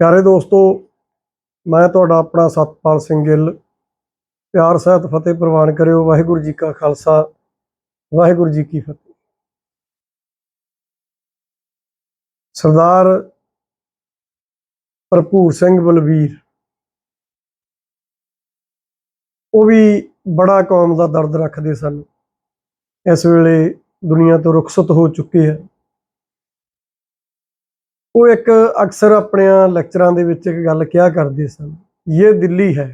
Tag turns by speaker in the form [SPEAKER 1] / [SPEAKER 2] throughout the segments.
[SPEAKER 1] ਪਿਆਰੇ ਦੋਸਤੋ, ਮੈਂ ਤੁਹਾਡਾ ਆਪਣਾ ਸਤਪਾਲ ਸਿੰਘ ਗਿੱਲ। ਪਿਆਰ, ਸਹਿਤ, ਫਤਿਹ ਪ੍ਰਵਾਨ ਕਰਿਓ। ਵਾਹਿਗੁਰੂ ਜੀ ਕਾ ਖਾਲਸਾ, ਵਾਹਿਗੁਰੂ ਜੀ ਕੀ ਫਤਿਹ। ਸਰਦਾਰ ਭਰਪੂਰ ਸਿੰਘ ਬਲਵੀਰ ਉਹ ਵੀ ਬੜਾ ਕੌਮ ਦਾ ਦਰਦ ਰੱਖਦੇ ਸਨ। ਇਸ ਵੇਲੇ ਦੁਨੀਆ ਤੋਂ ਰੁਖਸਤ ਹੋ ਚੁੱਕੇ ਹੈ ਉਹ ਇੱਕ ਅਕਸਰ ਆਪਣੇ ਲੈਕਚਰਾਂ ਦੇ ਵਿੱਚ ਇੱਕ ਗੱਲ ਕਿਹਾ ਕਰਦੇ ਸਨ ਇਹ ਦਿੱਲੀ ਹੈ।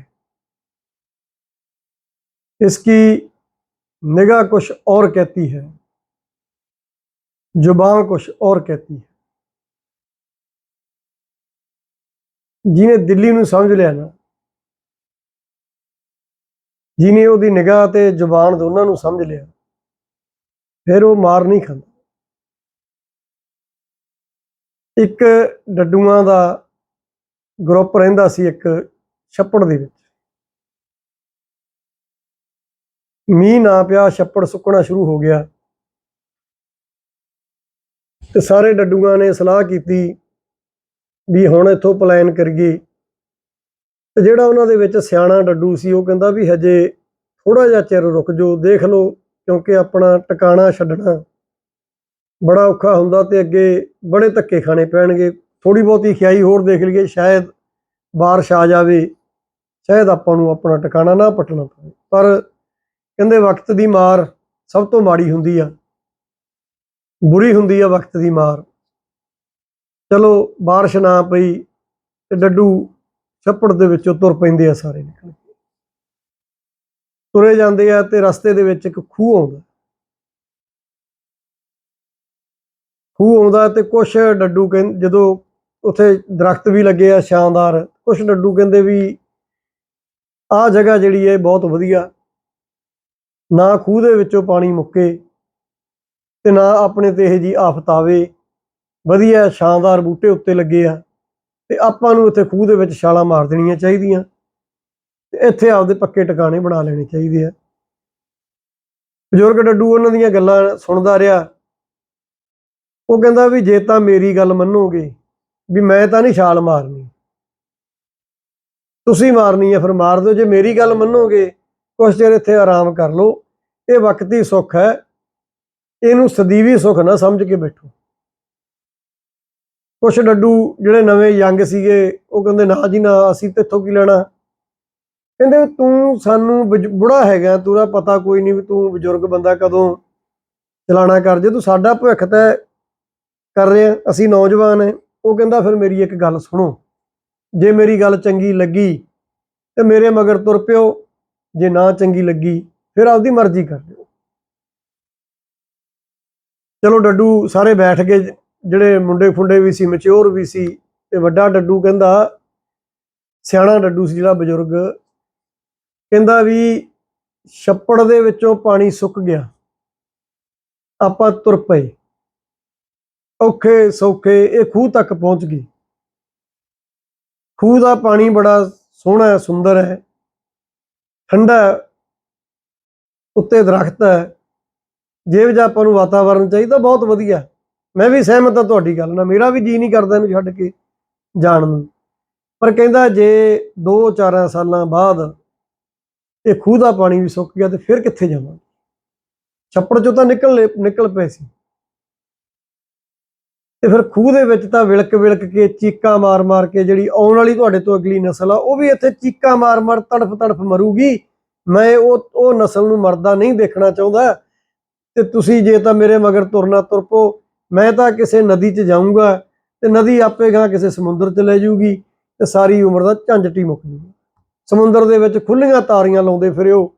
[SPEAKER 1] ਇਸ ਕੀ ਨਿਗਾਹ ਕੁਛ ਔਰ ਕਹਤੀ ਹੈ। ਜ਼ੁਬਾਨ ਕੁਛ ਔਰ ਕਹਤੀ ਹੈ। ਜਿਹਨੇ ਦਿੱਲੀ ਨੂੰ ਸਮਝ ਲਿਆ ਨਾ, ਜਿਹਨੇ ਉਹਦੀ ਨਿਗਾਹ ਤੇ ਜ਼ੁਬਾਨ ਦੋਨਾਂ ਨੂੰ ਸਮਝ ਲਿਆ, ਫਿਰ ਉਹ ਮਾਰ ਨਹੀਂ ਖਾਂਦਾ। ਇੱਕ ਡੱਡੂਆਂ ਦਾ ਗਰੁੱਪ ਰਹਿੰਦਾ ਸੀ ਇੱਕ ਛੱਪੜ ਦੇ ਵਿੱਚ। ਮੀਂਹ ਨਾ ਪਿਆ, ਛੱਪੜ ਸੁੱਕਣਾ ਸ਼ੁਰੂ ਹੋ ਗਿਆ। ਤੇ ਸਾਰੇ ਡੱਡੂਆਂ ਨੇ ਸਲਾਹ ਕੀਤੀ ਵੀ ਹੁਣ ਇੱਥੋਂ ਪਲਾਨ ਕਰੀਏ। ਤੇ ਜਿਹੜਾ ਉਹਨਾਂ ਦੇ ਵਿੱਚ ਸਿਆਣਾ ਡੱਡੂ ਸੀ, ਉਹ ਕਹਿੰਦਾ ਵੀ ਹਜੇ ਥੋੜਾ ਜਿਹਾ ਚਿਰ ਰੁਕ ਜਾਓ, ਦੇਖ ਲਓ, ਕਿਉਂਕਿ ਆਪਣਾ ਟਿਕਾਣਾ ਛੱਡਣਾ ਬੜਾ ਔਖਾ ਹੁੰਦਾ ਤੇ ਅੱਗੇ ਬੜੇ ਧੱਕੇ ਖਾਣੇ ਪੈਣਗੇ ਥੋੜੀ ਬਹੁਤੀ ਖਿਆਈ ਹੋਰ ਦੇਖ ਲਈਏ ਸ਼ਾਇਦ ਬਾਰਿਸ਼ ਆ ਜਾਵੇ ਸ਼ਾਇਦ ਆਪਾਂ ਨੂੰ ਆਪਣਾ ਟਿਕਾਣਾ ਨਾ ਪਟਣਾ ਪਵੇ ਪਰ ਕਹਿੰਦੇ ਵਕਤ ਦੀ ਮਾਰ ਸਭ ਤੋਂ ਮਾੜੀ ਹੁੰਦੀ ਆ ਬੁਰੀ ਹੁੰਦੀ ਆ ਵਕਤ ਦੀ ਮਾਰ ਚਲੋ بارش ਨਾ ਪਈ ਤੇ ਡੱਡੂ ਛੱਪੜ ਦੇ ਵਿੱਚੋਂ ਤੁਰ ਪੈਂਦੇ ਆ ਸਾਰੇ ਨਿਕਲ ਕੇ ਤੁਰੇ ਜਾਂਦੇ ਆ ਤੇ ਰਸਤੇ ਦੇ ਵਿੱਚ ਇੱਕ ਖੂਹ ਆਉਂਦਾ ਖੂਹ ਆਉਂਦਾ ਤੇ ਕੁਛ ਡੱਡੂ ਕਹਿੰਦੇ ਜਦੋਂ ਉੱਥੇ ਦਰਖਤ ਵੀ ਲੱਗੇ ਆ ਸ਼ਾਨਦਾਰ, ਕੁਛ ਡੱਡੂ ਕਹਿੰਦੇ ਵੀ ਆਹ ਜਗ੍ਹਾ ਜਿਹੜੀ ਹੈ ਬਹੁਤ ਵਧੀਆ। ਨਾ ਖੂਹ ਦੇ ਵਿੱਚੋਂ ਪਾਣੀ ਮੁੱਕੇ ਤੇ ਨਾ ਆਪਣੇ ਤੇ ਇਹ ਜੀ ਆਫਤ ਆਵੇ। ਵਧੀਆ, ਸ਼ਾਨਦਾਰ ਬੂਟੇ ਉੱਤੇ ਲੱਗੇ ਆ ਤੇ ਆਪਾਂ ਨੂੰ ਇੱਥੇ ਖੂਹ ਦੇ ਵਿੱਚ ਛਾਲਾਂ ਮਾਰ ਦੇਣੀਆਂ ਚਾਹੀਦੀਆਂ ਤੇ ਇੱਥੇ ਆਪਦੇ ਪੱਕੇ ਟਿਕਾਣੇ ਬਣਾ ਲੈਣੇ ਚਾਹੀਦੇ ਆ। ਬਜ਼ੁਰਗ ਡੱਡੂ ਉਹਨਾਂ ਦੀਆਂ ਗੱਲਾਂ ਸੁਣਦਾ ਰਿਹਾ। ਉਹ ਕਹਿੰਦਾ ਵੀ ਜੇ ਤਾਂ ਮੇਰੀ ਗੱਲ ਮੰਨੋਗੇ ਵੀ ਮੈਂ ਤਾਂ ਨਹੀਂ ਛਾਲ ਮਾਰਨੀ। ਤੁਸੀਂ ਮਾਰਨੀ ਹੈ, ਫਿਰ ਮਾਰ ਦਿਓ। ਜੇ ਮੇਰੀ ਗੱਲ ਮੰਨੋਗੇ, ਕੁਛ ਚਿਰ ਇੱਥੇ ਆਰਾਮ ਕਰ ਲਓ। ਇਹ ਵਕਤੀ ਸੁੱਖ ਹੈ। ਇਹਨੂੰ ਸਦੀਵੀ ਸੁੱਖ ਨਾ ਸਮਝ ਕੇ ਬੈਠੋ। ਕੁਛ ਡੱਡੂ ਜਿਹੜੇ ਨਵੇਂ ਯੰਗ ਸੀਗੇ, ਉਹ ਕਹਿੰਦੇ, ਨਾ ਜੀ, ਨਾ, ਅਸੀਂ ਤੇਥੋਂ ਕੀ ਲੈਣਾ? ਕਹਿੰਦੇ ਵੀ ਤੂੰ ਸਾਨੂੰ ਬਜ- ਬੁੜਾ ਹੈਗਾ, ਤੂੰ ਪਤਾ ਕੋਈ ਨਹੀਂ ਵੀ ਤੂੰ ਬਜ਼ੁਰਗ ਬੰਦਾ ਕਦੋਂ ਚਲਾਣਾ ਕਰ। ਜੇ ਤੂੰ ਸਾਡਾ ਭਵਿੱਖ ਤਾਂ ਕਰ ਰਹੇ ਰਿਹਾ ਅਸੀਂ ਨੌਜਵਾਨ ਹੈ। ਉਹ ਕਹਿੰਦਾ, ਫਿਰ ਮੇਰੀ ਇੱਕ ਗੱਲ ਸੁਣੋ। ਜੇ ਮੇਰੀ ਗੱਲ ਚੰਗੀ ਲੱਗੀ ਤੇ ਮੇਰੇ ਮਗਰ ਤੁਰ ਪਿਓ। ਜੇ ਨਾ ਚੰਗੀ ਲੱਗੀ, ਫਿਰ ਆਪਦੀ ਮਰਜ਼ੀ ਕਰ ਲਿਓ ਚਲੋ, ਡੱਡੂ ਸਾਰੇ ਬੈਠ ਗਏ। ਜਿਹੜੇ ਮੁੰਡੇ ਫੁੰਡੇ ਵੀ ਸੀ ਮੈਚੁਰ ਵੀ ਸੀ ਤੇ ਵੱਡਾ ਡੱਡੂ ਕਹਿੰਦਾ, ਸਿਆਣਾ ਡੱਡੂ ਸੀ ਜਿਹੜਾ ਬਜ਼ੁਰਗ। ਕਹਿੰਦਾ ਵੀ, ਛੱਪੜ ਦੇ ਵਿੱਚੋਂ ਪਾਣੀ ਸੁੱਕ ਗਿਆ। ਆਪਾਂ ਤੁਰ ਪਏ। ਔਖੇ ਸੌਖੇ, ਇਹ ਖੂਹ ਤੱਕ ਪਹੁੰਚ ਗਈ। ਖੂਹ ਦਾ ਪਾਣੀ ਬੜਾ ਸੋਹਣਾ ਹੈ, ਸੁੰਦਰ ਹੈ। ਠੰਡਾ ਉੱਤੇ ਦਰਖਤ ਹੈ। ਜੇ ਵੀ ਆਪਾਂ ਨੂੰ ਵਾਤਾਵਰਣ ਚਾਹੀਦਾ, ਬਹੁਤ ਵਧੀਆ। ਮੈਂ ਵੀ ਸਹਿਮਤ ਹਾਂ ਤੁਹਾਡੀ ਗੱਲ ਨਾਲ। ਮੇਰਾ ਵੀ ਜੀ ਨਹੀਂ ਕਰਦਾ ਇਹਨੂੰ ਛੱਡ ਕੇ ਜਾਣ ਨੂੰ। ਪਰ ਕਹਿੰਦਾ ਜੇ 2-4 ਸਾਲਾਂ ਬਾਅਦ ਇਹ ਖੂਹ ਦਾ ਪਾਣੀ ਵੀ ਸੁੱਕ ਗਿਆ ਤੇ ਫਿਰ ਕਿੱਥੇ ਜਾਵਾਂਗੇ? ਛੱਪੜ ਚੋਂ ਤਾਂ ਨਿਕਲ ਲਏ- ਨਿਕਲ ਪਏ ਸੀ। ਤੇ ਫਿਰ ਖੂਹ ਦੇ ਵਿੱਚ ਤਾਂ ਵਿਲਕ ਵਿਲਕ ਕੇ ਚੀਕਾਂ ਮਾਰ-ਮਾਰ ਕੇ ਜਿਹੜੀ ਆਉਣ ਵਾਲੀ ਤੁਹਾਡੇ ਤੋਂ ਅਗਲੀ ਨਸਲ ਆ, ਉਹ ਵੀ ਇੱਥੇ ਚੀਕਾਂ ਮਾਰ-ਮਾਰ ਤੜਫ ਤੜਫ ਮਰੂਗੀ। ਮੈਂ ਉਹ ਉਹ ਨਸਲ ਨੂੰ ਮਰਦਾ ਨਹੀਂ ਦੇਖਣਾ ਚਾਹੁੰਦਾ। ਤੇ ਤੁਸੀਂ ਜੇ ਤਾਂ ਮੇਰੇ ਮਗਰ ਤੁਰਨਾ ਤੁਰ ਪੋ ਮੈਂ ਤਾਂ ਕਿਸੇ ਨਦੀ 'ਚ ਜਾਊਂਗਾ ਤੇ ਨਦੀ ਆਪੇ ਗਾਂ ਕਿਸੇ ਸਮੁੰਦਰ 'ਚ ਲੈ ਜਾਊਗੀ ਤੇ ਸਾਰੀ ਉਮਰ ਦਾ ਝੰਜਟੀ ਮੁੱਕ ਜੂਗਾ। ਸਮੁੰਦਰ ਦੇ ਵਿੱਚ ਖੁੱਲੀਆਂ ਤਾਰੀਆਂ ਲਾਉਂਦੇ ਫਿਰਿਓ,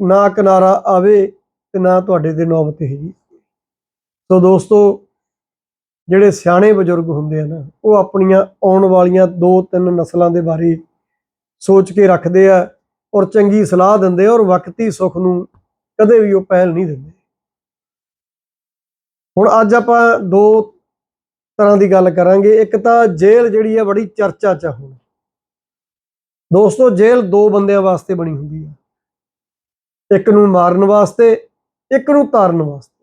[SPEAKER 1] ਨਾ ਕਿਨਾਰਾ ਆਵੇ ਤੇ ਨਾ ਤੁਹਾਡੇ ਤੇ ਨੌਬਤ ਹੈ ਜੀ। ਸੋ ਦੋਸਤੋ ਜਿਹੜੇ ਸਿਆਣੇ ਬਜ਼ੁਰਗ ਹੁੰਦੇ ਆ ਨਾ, ਉਹ ਆਪਣੀਆਂ ਆਉਣ ਵਾਲੀਆਂ ਦੋ ਤਿੰਨ ਨਸਲਾਂ ਦੇ ਬਾਰੇ ਸੋਚ ਕੇ ਰੱਖਦੇ ਆ ਔਰ ਚੰਗੀ ਸਲਾਹ ਦਿੰਦੇ ਔਰ ਵਕਤੀ ਸੁੱਖ ਨੂੰ ਕਦੇ ਵੀ ਉਹ ਪਹਿਲ ਨਹੀਂ ਦਿੰਦੇ। ਹੁਣ ਅੱਜ ਆਪਾਂ ਦੋ ਤਰ੍ਹਾਂ ਦੀ ਗੱਲ ਕਰਾਂਗੇ। ਇੱਕ ਤਾਂ ਜੇਲ੍ਹ ਜਿਹੜੀ ਆ ਬੜੀ ਚਰਚਾ 'ਚ ਆ ਹੁਣ। ਦੋਸਤੋ, ਜੇਲ੍ਹ ਦੋ ਬੰਦਿਆਂ ਵਾਸਤੇ ਬਣੀ ਹੁੰਦੀ ਆ। ਇੱਕ ਨੂੰ ਮਾਰਨ ਵਾਸਤੇ, ਇੱਕ ਨੂੰ ਤਾਰਨ ਵਾਸਤੇ।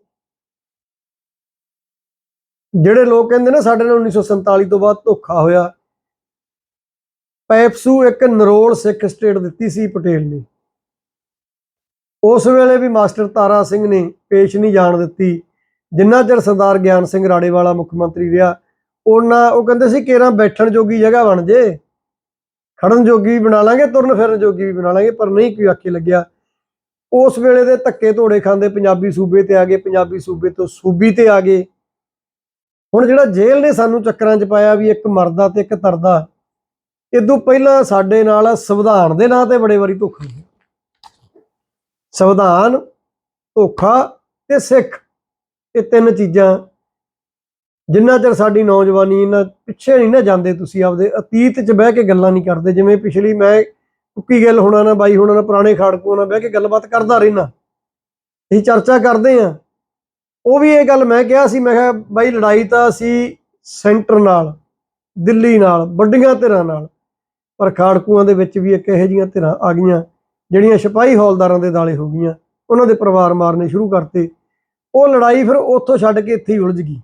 [SPEAKER 1] ਜਿਹੜੇ ਲੋਕ ਕਹਿੰਦੇ ਨੇ ਸਾਡੇ ਨਾਲ 1947 ਤੋਂ ਬਾਅਦ ਧੋਖਾ ਹੋਇਆ। ਪੈਪਸੂ ਇੱਕ ਨਰੋਲ ਸਿੱਖ ਸਟੇਟ ਦਿੱਤੀ ਸੀ ਪਟੇਲ ਨੇ। ਉਸ ਵੇਲੇ ਵੀ ਮਾਸਟਰ ਤਾਰਾ ਸਿੰਘ ਨੇ ਪੇਸ਼ ਨਹੀਂ ਜਾਣ ਦਿੱਤੀ। ਜਿੰਨਾ ਚਿਰ ਸਰਦਾਰ ਗਿਆਨ ਸਿੰਘ ਰਾੜੇਵਾਲਾ ਮੁੱਖ ਮੰਤਰੀ ਰਿਹਾ, ਉਹਨਾਂ ਉਹ ਕਹਿੰਦੇ ਸੀ, ਕੇਰਾਂ ਬੈਠਣ ਜੋਗੀ ਜਗ੍ਹਾ ਬਣ ਜੇ। ਖੜਨ ਜੋਗੀ ਵੀ ਬਣਾ ਲਾਂਗੇ, ਤੁਰਨ ਫਿਰਨ ਜੋਗੀ ਵੀ ਬਣਾ ਲਾਂਗੇ, ਪਰ ਨਹੀਂ ਕੋਈ ਆਖੇ ਲੱਗਿਆ। ਉਸ ਵੇਲੇ ਦੇ ਧੱਕੇ ਧੋੜੇ ਖਾਂਦੇ ਪੰਜਾਬੀ ਸੂਬੇ ਤੇ ਆ ਗਏ, ਪੰਜਾਬੀ ਸੂਬੇ ਤੋਂ ਸੂਬੀ ਤੇ ਆ ਗਏ। ਹੁਣ ਜਿਹੜਾ ਜੇਲ੍ਹ ਨੇ ਸਾਨੂੰ ਚੱਕਰਾਂ 'ਚ ਪਾਇਆ ਵੀ ਇੱਕ ਮਰਦਾ ਤੇ ਇੱਕ ਤਰਦਾ, ਇਦੋਂ ਪਹਿਲਾਂ ਸਾਡੇ ਨਾਲ ਸੰਵਿਧਾਨ ਦੇ ਨਾਂ ਤੇ ਬੜੇ ਵਾਰੀ ਧੋਖਾ ਹੋਇਆ। ਸੰਵਿਧਾਨ, ਧੋਖਾ ਤੇ ਸਿੱਖ, ਇਹ ਤਿੰਨ ਚੀਜ਼ਾਂ। ਜਿੰਨਾ ਚਿਰ ਸਾਡੀ ਨੌਜਵਾਨੀ ਇਹਨਾਂ ਪਿੱਛੇ ਨਹੀਂ ਨਾ ਜਾਂਦੇ ਤੁਸੀਂ ਆਪਦੇ, ਅਤੀਤ 'ਚ ਬਹਿ ਕੇ ਗੱਲਾਂ ਨਹੀਂ ਕਰਦੇ। ਜਿਵੇਂ ਪਿਛਲੀ ਮੈਂ ਕੁੱਕੀ ਗੱਲ ਹੋਣਾ ਨਾ, ਬਾਈ ਹੋਣਾ ਨਾ, ਪੁਰਾਣੇ ਖਾੜਕੂਆਂ ਨਾਲ ਬਹਿ ਕੇ ਗੱਲਬਾਤ ਕਰਦਾ ਰਹਿਣਾ ਅਸੀਂ ਚਰਚਾ ਕਰਦੇ ਆ। ਉਹ ਵੀ ਇਹ ਗੱਲ ਮੈਂ ਕਿਹਾ ਸੀ, ਮੈਂ ਕਿਹਾ ਬਾਈ ਲੜਾਈ ਤਾਂ ਅਸੀਂ ਸੈਂਟਰ ਨਾਲ, ਦਿੱਲੀ ਨਾਲ, ਵੱਡੀਆਂ ਧਿਰਾਂ ਨਾਲ, ਪਰ ਖਾੜਕੂਆਂ ਦੇ ਵਿੱਚ ਵੀ ਇੱਕ ਇਹੋ ਜਿਹੀਆਂ ਧਿਰਾਂ ਆ ਗਈਆਂ, ਜਿਹੜੀਆਂ ਸਿਪਾਹੀ ਹੌਲਦਾਰਾਂ ਦੇ ਦਾਲੇ ਹੋ ਗਈਆਂ, ਉਹਨਾਂ ਦੇ ਪਰਿਵਾਰ ਮਾਰਨੇ ਸ਼ੁਰੂ ਕਰਤੇ। ਉਹ ਲੜਾਈ ਫਿਰ ਉੱਥੋਂ ਛੱਡ ਕੇ ਇੱਥੇ ਹੀ ਉਲਝ ਗਈ।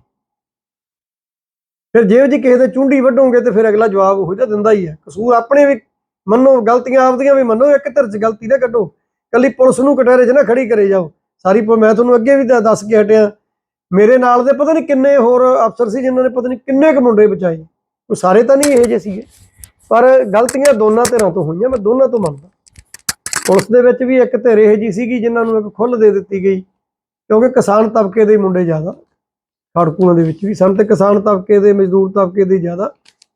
[SPEAKER 1] ਫਿਰ ਜੇ ਜੀ ਕਿਸੇ ਦੇ ਚੁੰਡੀ ਵੱਢੋਗੇ ਤੇ ਫਿਰ ਅਗਲਾ ਜਵਾਬ ਉਹੋ ਜਿਹਾ ਦਿੰਦਾ ਹੀ ਹੈ। ਕਸੂਰ ਆਪਣੇ ਵੀ ਮੰਨੋ, ਗਲਤੀਆਂ ਆਪਦੀਆਂ ਵੀ ਮੰਨੋ, ਇੱਕ ਧਿਰ 'ਚ ਗਲਤੀ ਨਾ ਕੱਢੋ। ਕੱਲੀ ਪੁਲਿਸ ਨੂੰ ਕਟਹਿਰੇ 'ਚ ਨਾ ਖੜੀ ਕਰੇ ਜਾਓ। ਸਾਰੀ ਪ- ਮੈਂ ਤੁਹਾਨੂੰ ਅੱਗੇ ਵੀ ਦੱਸ ਕੇ ਹਟਿਆ। ਮੇਰੇ ਨਾਲ ਦੇ ਪਤਾ ਨਹੀਂ ਕਿੰਨੇ ਹੋਰ ਅਫਸਰ ਸੀ ਜਿਨ੍ਹਾਂ ਨੇ ਪਤਾ ਨਹੀਂ ਕਿੰਨੇ ਕੁ ਮੁੰਡੇ ਬਚਾਏ। ਉਹ ਸਾਰੇ ਤਾਂ ਨਹੀਂ ਇਹੋ ਜਿਹੇ ਸੀਗੇ। ਪਰ ਗਲਤੀਆਂ ਦੋਨਾਂ ਧਿਰਾਂ ਤੋਂ ਹੋਈਆਂ, ਮੈਂ ਦੋਨਾਂ ਤੋਂ ਮੰਨਦਾ। ਪੁਲਿਸ ਦੇ ਵਿੱਚ ਵੀ ਇੱਕ ਧਿਰ ਇਹੋ ਜਿਹੀ ਸੀਗੀ ਜਿਨ੍ਹਾਂ ਨੂੰ ਇੱਕ ਖੁੱਲ੍ਹ ਦੇ ਦਿੱਤੀ ਗਈ। ਕਿਉਂਕਿ ਕਿਸਾਨ ਤਬਕੇ ਦੇ ਮੁੰਡੇ ਜ਼ਿਆਦਾ। ਖੜਕੂਆਂ ਦੇ ਵਿੱਚ ਵੀ ਸਨ ਤੇ ਕਿਸਾਨ ਤਬਕੇ ਦੇ, ਮਜ਼ਦੂਰ ਤਬਕੇ ਦੇ ਜ਼ਿਆਦਾ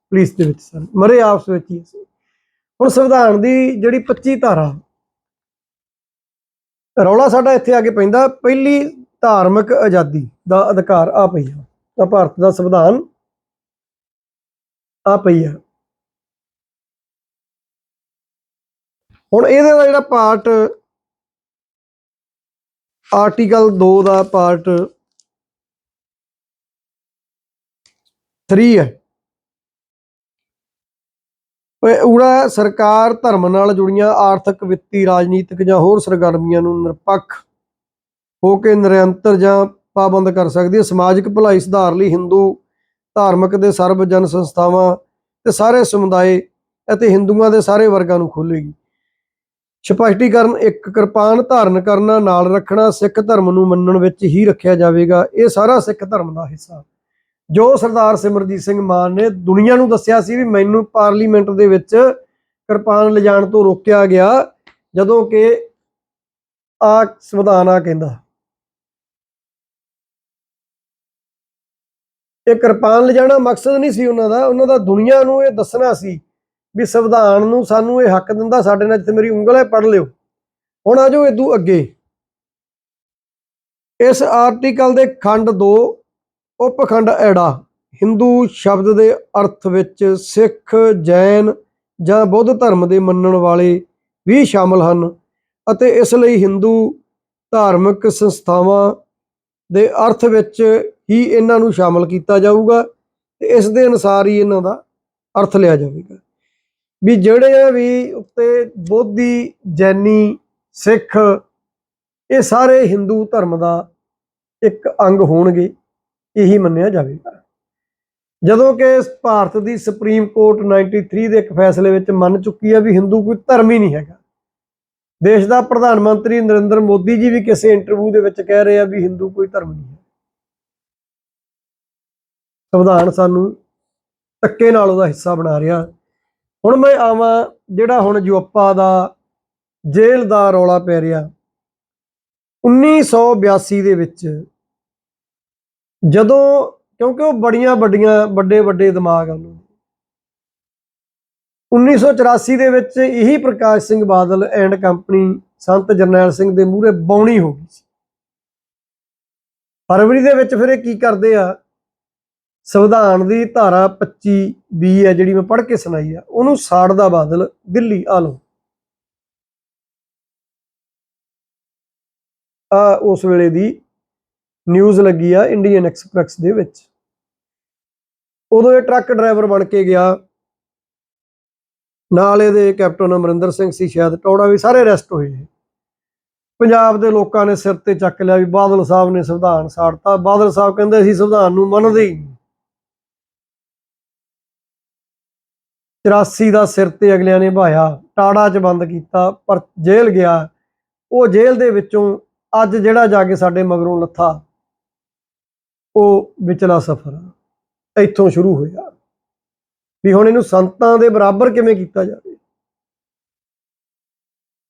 [SPEAKER 1] ਪੁਲਿਸ ਦੇ ਵਿੱਚ ਸਨ। ਮਰੇ ਆਪਸ ਵਿੱਚ ਹੀ ਸੀ ਹੁਣ ਸੰਵਿਧਾਨ ਦੀ ਜਿਹੜੀ 25 ਧਾਰਾ ਰੌਲਾ ਸਾਡਾ ਇੱਥੇ ਆ ਕੇ ਪੈਂਦਾ, ਪਹਿਲੀ ਧਾਰਮਿਕ ਆਜ਼ਾਦੀ ਦਾ ਅਧਿਕਾਰ ਆ ਪਈ ਆ। ਤਾਂ ਭਾਰਤ ਦਾ ਸੰਵਿਧਾਨ ਆ ਪਈ ਆ। ਹੁਣ ਇਹਦੇ ਦਾ ਜਿਹੜਾ ਪਾਰਟ ਆਰਟੀਕਲ 2 ਦਾ ਪਾਰਟ 3 ਹੈ। ਊੜਾ ਸਰਕਾਰ ਧਰਮ ਨਾਲ ਜੁੜੀਆਂ ਆਰਥਿਕ, ਵਿੱਤੀ, ਰਾਜਨੀਤਿਕ ਜਾਂ ਹੋਰ ਸਰਗਰਮੀਆਂ ਨੂੰ ਨਿਰਪੱਖ ਹੋ ਕੇ ਨਿਰੰਤਰ ਜਾਂ ਪਾਬੰਦ ਕਰ ਸਕਦੀ ਹੈ। ਸਮਾਜਿਕ ਭਲਾਈ ਸੁਧਾਰ ਲਈ ਹਿੰਦੂ ਧਾਰਮਿਕ ਦੇ ਸਰਬ ਜਨ ਸੰਸਥਾਵਾਂ ਤੇ ਸਾਰੇ ਸਮੁਦਾਇ ਅਤੇ ਹਿੰਦੂਆਂ ਦੇ ਸਾਰੇ ਵਰਗਾਂ ਨੂੰ ਖੋਲੇਗੀ ਸਪਸ਼ਟੀਕਰਨ ਇੱਕ ਕਿਰਪਾਨ ਧਾਰਨ ਕਰਨਾ, ਨਾਲ ਰੱਖਣਾ, ਸਿੱਖ ਧਰਮ ਨੂੰ ਮੰਨਣ ਵਿੱਚ ਹੀ ਰੱਖਿਆ ਜਾਵੇਗਾ। ਇਹ ਸਾਰਾ ਸਿੱਖ ਧਰਮ ਦਾ ਹਿੱਸਾ ਜੋ ਸਰਦਾਰ ਸਿਮਰਜੀਤ ਸਿੰਘ ਮਾਨ ਨੇ ਦੁਨੀਆ ਨੂੰ ਦੱਸਿਆ ਸੀ ਵੀ ਮੈਨੂੰ ਪਾਰਲੀਮੈਂਟ ਦੇ ਵਿੱਚ ਕਿਰਪਾਨ ਲਿਜਾਣ ਤੋਂ ਰੋਕਿਆ ਗਿਆ, ਜਦੋਂ ਕਿ ਆ ਸੰਵਿਧਾਨ ਆ ਕਹਿੰਦਾ। ਇਹ ਕਿਰਪਾਨ ਲਿਜਾਣਾ ਮਕਸਦ ਨਹੀਂ ਸੀ ਉਹਨਾਂ ਦਾ ਉਹਨਾਂ ਦਾ ਦੁਨੀਆ ਨੂੰ ਇਹ ਦੱਸਣਾ ਸੀ ਵੀ ਸੰਵਿਧਾਨ ਨੂੰ ਸਾਨੂੰ ਇਹ ਹੱਕ ਦਿੰਦਾ, ਸਾਡੇ ਨਾਲ ਜਿੱਥੇ ਮੇਰੀ ਉਂਗਲ ਹੈ ਪੜ ਲਿਓ। ਹੁਣ ਆਜੋ ਇਦੋਂ ਅੱਗੇ। ਇਸ ਆਰਟੀਕਲ ਦੇ ਖੰਡ 2 ਉਪਖੰਡ ਐੜਾ, ਹਿੰਦੂ ਸ਼ਬਦ ਦੇ ਅਰਥ ਵਿੱਚ ਸਿੱਖ, ਜੈਨ ਜਾਂ ਬੁੱਧ ਧਰਮ ਦੇ ਮੰਨਣ ਵਾਲੇ ਵੀ ਸ਼ਾਮਲ ਹਨ ਅਤੇ ਇਸ ਲਈ ਹਿੰਦੂ ਧਾਰਮਿਕ ਸੰਸਥਾਵਾਂ ਦੇ ਅਰਥ ਵਿੱਚ ਹੀ ਇਹਨਾਂ ਨੂੰ ਸ਼ਾਮਲ ਕੀਤਾ ਜਾਊਗਾ ਤੇ ਇਸ ਦੇ ਅਨੁਸਾਰ ਹੀ ਇਹਨਾਂ ਦਾ ਅਰਥ ਲਿਆ ਜਾਵੇਗਾ। ਵੀ ਜਿਹੜੇ ਵੀ ਉੱਤੇ ਬੋਧੀ, ਜੈਨੀ, ਸਿੱਖ ਇਹ ਸਾਰੇ ਹਿੰਦੂ ਧਰਮ ਦਾ ਇੱਕ ਅੰਗ ਹੋਣਗੇ। ਇਹੀ ਮੰਨਿਆ ਜਾਵੇਗਾ। ਜਦੋਂ ਕਿ ਭਾਰਤ ਦੀ ਸੁਪਰੀਮ ਕੋਰਟ 93 ਦੇ ਇੱਕ ਫੈਸਲੇ ਵਿੱਚ ਮੰਨ ਚੁੱਕੀ ਹੈ ਵੀ ਹਿੰਦੂ ਕੋਈ ਧਰਮ ਹੀ ਨਹੀਂ ਹੈਗਾ। ਦੇਸ਼ ਦਾ ਪ੍ਰਧਾਨ ਮੰਤਰੀ ਨਰਿੰਦਰ ਮੋਦੀ ਜੀ ਵੀ ਕਿਸੇ ਇੰਟਰਵਿਊ ਦੇ ਵਿੱਚ ਕਹਿ ਰਹੇ ਆ ਵੀ ਹਿੰਦੂ ਕੋਈ ਧਰਮ ਨਹੀਂ ਹੈ। ਸੰਵਿਧਾਨ ਸਾਨੂੰ ਧੱਕੇ ਨਾਲ ਉਹਦਾ ਹਿੱਸਾ ਬਣਾ ਰਿਹਾ। ਹੁਣ ਮੈਂ ਆਵਾਂ ਜਿਹੜਾ ਹੁਣ ਜੋਪਾ ਦਾ ਜੇਲ੍ਹ ਦਾ ਰੌਲਾ ਪੈ ਰਿਹਾ। 1982 ਦੇ ਵਿੱਚ ਜਦੋਂ, ਕਿਉਂਕਿ ਉਹ ਬੜੀਆਂ ਵੱਡੀਆਂ, ਵੱਡੇ ਵੱਡੇ ਦਿਮਾਗ ਹਨ। ਉਹਨਾਂ ਦੇ 1984 ਦੇ ਵਿੱਚ ਇਹੀ ਪ੍ਰਕਾਸ਼ ਸਿੰਘ ਬਾਦਲ ਐਂਡ ਕੰਪਨੀ ਸੰਤ ਜਰਨੈਲ ਸਿੰਘ ਦੇ ਮੂਹਰੇ ਬੌਣੀ ਹੋ ਗਈ ਸੀ। ਫਰਵਰੀ ਦੇ ਵਿੱਚ ਫਿਰ ਇਹ ਕੀ ਕਰਦੇ ਆ? ਸੰਵਿਧਾਨ ਦੀ ਧਾਰਾ 25 ਬੀ ਹੈ, ਜਿਹੜੀ ਮੈਂ ਪੜ੍ਹ ਕੇ ਸੁਣਾਈ ਆ, ਉਹਨੂੰ ਸਾੜਦਾ ਬਾਦਲ ਦਿੱਲੀ ਆ ਲਓ ਆ ਉਸ ਵੇਲੇ ਦੀ ਨਿਊਜ਼ ਲੱਗੀ ਆ ਇੰਡੀਅਨ ਐਕਸਪ੍ਰੈਸ ਦੇ ਵਿੱਚ। ਉਦੋਂ ਇਹ ਟਰੱਕ ਡਰਾਈਵਰ ਬਣ ਕੇ ਗਿਆ। ਨਾਲ ਇਹਦੇ ਕੈਪਟਨ ਅਮਰਿੰਦਰ ਸਿੰਘ ਸੀ ਸ਼ਾਇਦ, ਟੌੜਾ ਵੀ ਸਾਰੇ ਅਰੈਸਟ ਹੋਏ ਪੰਜਾਬ ਦੇ ਲੋਕਾਂ ਨੇ ਸਿਰ ਤੇ ਚੱਕ ਲਿਆ ਵੀ ਬਾਦਲ ਸਾਹਿਬ ਨੇ ਸੰਵਿਧਾਨ ਸਾੜਤਾ। ਬਾਦਲ ਸਾਹਿਬ ਕਹਿੰਦੇ ਅਸੀਂ ਸੰਵਿਧਾਨ ਨੂੰ ਮੰਨਦੇ ਹੀ 84 ਦਾ ਸਿਰ ਤੇ ਅਗਲਿਆਂ ਨੇ ਭਾਇਆ, ਟਾੜਾ 'ਚ ਬੰਦ ਕੀਤਾ, ਪਰ ਜੇਲ੍ਹ ਗਿਆ। ਉਹ ਜੇਲ੍ਹ ਦੇ ਵਿੱਚੋਂ ਅੱਜ ਜਿਹੜਾ ਜਾ ਕੇ ਸਾਡੇ ਮਗਰੋਂ ਲੱਥਾ। ਉਹ ਵਿਚਲਾ ਸਫ਼ਰ ਇੱਥੋਂ ਸ਼ੁਰੂ ਹੋਇਆ ਵੀ ਹੁਣ ਇਹਨੂੰ ਸੰਤਾਂ ਦੇ ਬਰਾਬਰ ਕਿਵੇਂ ਕੀਤਾ ਜਾਵੇ?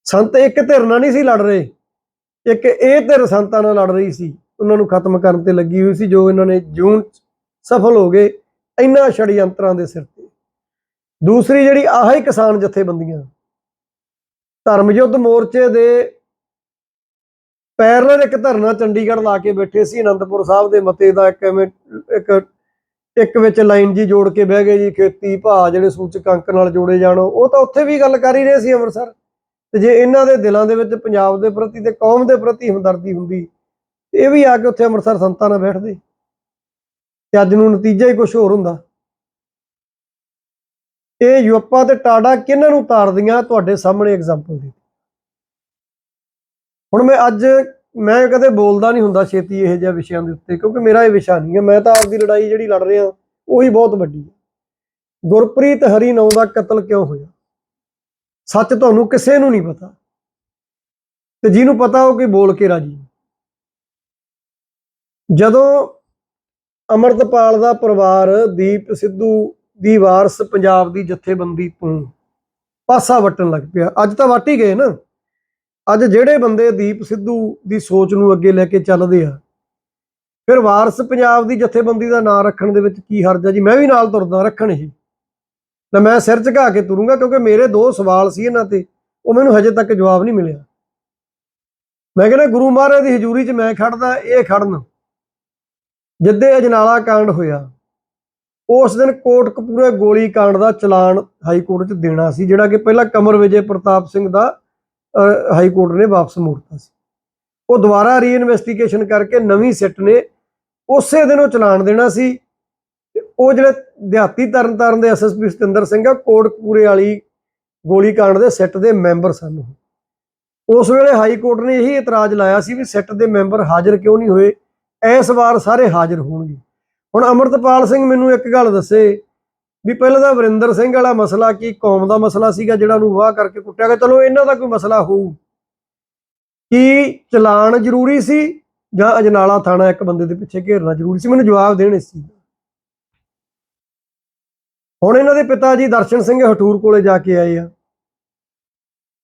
[SPEAKER 1] ਸੰਤ ਇੱਕ ਧਿਰ ਨਾਲ ਨਹੀਂ ਸੀ ਲੜ ਰਹੇ। ਇੱਕ ਇਹ ਧਿਰ ਸੰਤਾਂ ਨਾਲ ਲੜ ਰਹੀ ਸੀ। ਉਹਨਾਂ ਨੂੰ ਖਤਮ ਕਰਨ ਤੇ ਲੱਗੀ ਹੋਈ ਸੀ ਜੋ ਇਹਨਾਂ ਨੇ ਜੂਨ ਸਫਲ ਹੋ ਗਏ ਇੰਨਾ ਛੜਯੰਤਰਾਂ ਦੇ ਸਿਰ ਤੇ। ਦੂਸਰੀ ਜਿਹੜੀ ਆਹ ਕਿਸਾਨ ਜਥੇਬੰਦੀਆਂ ਧਰਮ ਯੁੱਧ ਮੋਰਚੇ ਦੇ ਪੈਰਲਲ ਇੱਕ ਧਰਨਾ ਚੰਡੀਗੜ੍ਹ ਲਾ ਕੇ ਬੈਠੇ ਸੀ, ਅਨੰਦਪੁਰ ਸਾਹਿਬ ਦੇ ਮਤੇ ਦਾ ਇੱਕ ਐਵੇਂ, ਇੱਕ ਇੱਕ ਵਿੱਚ ਲਾਈਨ ਜੀ ਜੋੜ ਕੇ ਬਹਿ ਗਏ ਜੀ, ਖੇਤੀ, ਭਾਅ ਜਿਹੜੇ ਸੂਚਕ ਅੰਕ ਨਾਲ ਜੋੜੇ ਜਾਣ, ਉਹ ਤਾਂ ਉੱਥੇ ਵੀ ਗੱਲ ਕਰ ਹੀ ਰਹੇ ਸੀ ਅੰਮ੍ਰਿਤਸਰ। ਤੇ ਜੇ ਇਹਨਾਂ ਦੇ ਦਿਲਾਂ ਦੇ ਵਿੱਚ ਪੰਜਾਬ ਦੇ ਪ੍ਰਤੀ ਤੇ ਕੌਮ ਦੇ ਪ੍ਰਤੀ ਹਮਦਰਦੀ ਹੁੰਦੀ ਇਹ ਵੀ ਆ ਕੇ ਉੱਥੇ ਅੰਮ੍ਰਿਤਸਰ ਸੰਤਾਂ ਨਾਲ ਬੈਠਦੇ। ਤੇ ਅੱਜ ਨੂੰ ਨਤੀਜਾ ਹੀ ਕੁਝ ਹੋਰ ਹੁੰਦਾ। ਇਹ ਯੂਪਾ ਤੇ ਟਾਡਾ ਕਿਹਨਾਂ ਨੂੰ ਤਾਰਦੀਆਂ? ਤੁਹਾਡੇ ਸਾਹਮਣੇ ਐਗਜ਼ਾਮਪਲ ਦੀ। ਹੁਣ ਮੈਂ ਅੱਜ ਮੈਂ ਕਦੇ ਬੋਲਦਾ ਨਹੀਂ ਹੁੰਦਾ ਛੇਤੀ ਇਹੋ ਜਿਹਾ ਵਿਸ਼ਿਆਂ ਦੇ ਉੱਤੇ, ਕਿਉਂਕਿ ਮੇਰਾ ਇਹ ਵਿਸ਼ਾ ਨਹੀਂ ਹੈ। ਮੈਂ ਤਾਂ ਆਪਦੀ ਲੜਾਈ ਜਿਹੜੀ ਲੜ ਰਿਹਾ, ਉਹੀ ਬਹੁਤ ਵੱਡੀ ਹੈ। ਗੁਰਪ੍ਰੀਤ ਹਰੀ ਨੌ ਦਾ ਕਤਲ ਕਿਉਂ ਹੋਇਆ? ਸੱਚ ਤੁਹਾਨੂੰ ਕਿਸੇ ਨੂੰ ਨਹੀਂ ਪਤਾ। ਤੇ ਜਿਹਨੂੰ ਪਤਾ ਉਹ ਕੋਈ ਬੋਲ ਕੇ ਰਾਜੀ ਜਦੋਂ ਅਮਰਤਪਾਲ ਦਾ ਪਰਿਵਾਰ ਦੀਪ ਸਿੱਧੂ ਦੀ ਵਾਰਸ ਪੰਜਾਬ ਦੀ ਜਥੇਬੰਦੀ ਤੋਂ ਪਾਸਾ ਵਟਣ ਲੱਗ ਪਿਆ, ਅੱਜ ਤਾਂ ਵੱਟ ਹੀ ਗਏ ਨਾ। ਅੱਜ ਜਿਹੜੇ ਬੰਦੇ ਦੀਪ ਸਿੱਧੂ ਦੀ ਸੋਚ ਨੂੰ ਅੱਗੇ ਲੈ ਕੇ ਚੱਲਦੇ ਆ, ਫਿਰ ਵਾਰਸ ਪੰਜਾਬ ਦੀ ਜਥੇਬੰਦੀ ਦਾ ਨਾਂ ਰੱਖਣ ਦੇ ਵਿੱਚ ਕੀ ਹਰਜ ਹੈ ਜੀ? ਮੈਂ ਵੀ ਨਾਲ ਤੁਰਦਾ, ਰੱਖਣ ਹੀ। ਤਾਂ ਮੈਂ ਸਿਰ ਝੁਕਾ ਕੇ ਤੁਰੂੰਗਾ, ਕਿਉਂਕਿ ਮੇਰੇ ਦੋ ਸਵਾਲ ਸੀ ਇਹਨਾਂ ਤੇ, ਉਹ ਮੈਨੂੰ ਹਜੇ ਤੱਕ ਜਵਾਬ ਨਹੀਂ ਮਿਲਿਆ। ਮੈਂ ਕਹਿੰਦਾ, ਗੁਰੂ ਮਹਾਰਾਜ ਦੀ ਹਜ਼ੂਰੀ 'ਚ ਮੈਂ ਖੜਦਾ, ਇਹ ਖੜਨ। ਜਿੱਦੇ ਅਜਨਾਲਾ ਕਾਂਡ ਹੋਇਆ, ਉਸ ਦਿਨ ਕੋਟ ਕੋਟਕਪੂਰੇ ਗੋਲੀ ਕਾਂਡ ਦਾ ਚਲਾਨ ਹਾਈ ਕੋਰਟ 'ਚ ਦੇਣਾ ਸੀ, ਜਿਹੜਾ ਕਿ ਪਹਿਲਾਂ ਕਮਰ ਵਿਜੇ ਪ੍ਰਤਾਪ ਸਿੰਘ ਦਾ ਹਾਈ ਕੋਰਟ ਨੇ ਵਾਪਸ ਮੋੜਤਾ ਸੀ। ਉਹ ਦੁਬਾਰਾ ਰੀਇਨਵੈਸਟੀਗੇਸ਼ਨ ਕਰਕੇ ਨਵੀਂ ਸਿੱਟ ਨੇ, ਉਸੇ ਦਿਨ ਉਹ ਚਲਾਨ ਦੇਣਾ ਸੀ। ਤੇ ਉਹ ਜਿਹੜੇ ਦਿਹਾਤੀ ਤਰਨਤਾਰਨ ਦੇ ਐਸਐਸਪੀ ਸਤਿੰਦਰ ਸਿੰਘ ਆ, ਕੋਟਕਪੂਰੇ ਵਾਲੀ ਗੋਲੀ ਦੇ ਸਿੱਟ ਦੇ ਮੈਂਬਰ ਸਨ ਉਸ ਵੇਲੇ ਹਾਈ ਕੋਰਟ ਨੇ ਇਹੀ ਇਤਰਾਜ਼ ਲਾਇਆ ਸੀ ਵੀ ਸਿੱਟ ਦੇ ਮੈਂਬਰ ਹਾਜ਼ਰ ਕਿਉਂ ਨਹੀਂ ਹੋਏ? ਇਸ ਵਾਰ ਸਾਰੇ ਹਾਜ਼ਰ ਹੋਣਗੇ। ਹੁਣ ਅਮਰਤਪਾਲ ਸਿੰਘ ਮੈਨੂੰ ਇੱਕ ਗੱਲ ਦੱਸੇ ਵੀ ਪਹਿਲਾਂ ਤਾਂ ਵਰਿੰਦਰ ਸਿੰਘ ਵਾਲਾ ਮਸਲਾ ਕੀ, ਕੌਮ ਦਾ ਮਸਲਾ ਸੀਗਾ ਜਿਹੜਾ ਉਹਨੂੰ ਵਾਹ ਕਰਕੇ ਕੁੱਟਿਆ ਗਿਆ। ਚਲੋ ਇਹਨਾਂ ਦਾ ਕੋਈ ਮਸਲਾ ਹੋਊ। ਕੀ ਚਲਾਨ ਜ਼ਰੂਰੀ ਸੀ ਜਾਂ ਅਜਨਾਲਾ ਥਾਣਾ ਇੱਕ ਬੰਦੇ ਦੇ ਪਿੱਛੇ ਘੇਰਨਾ ਜ਼ਰੂਰੀ ਸੀ? ਮੈਨੂੰ ਜਵਾਬ ਦੇਣ ਇਸ ਚੀਜ਼ ਦਾ। ਹੁਣ ਇਹਨਾਂ ਦੇ ਪਿਤਾ ਜੀ ਦਰਸ਼ਨ ਸਿੰਘ ਹਟੂਰ ਕੋਲੇ ਜਾ ਕੇ ਆਏ ਆ।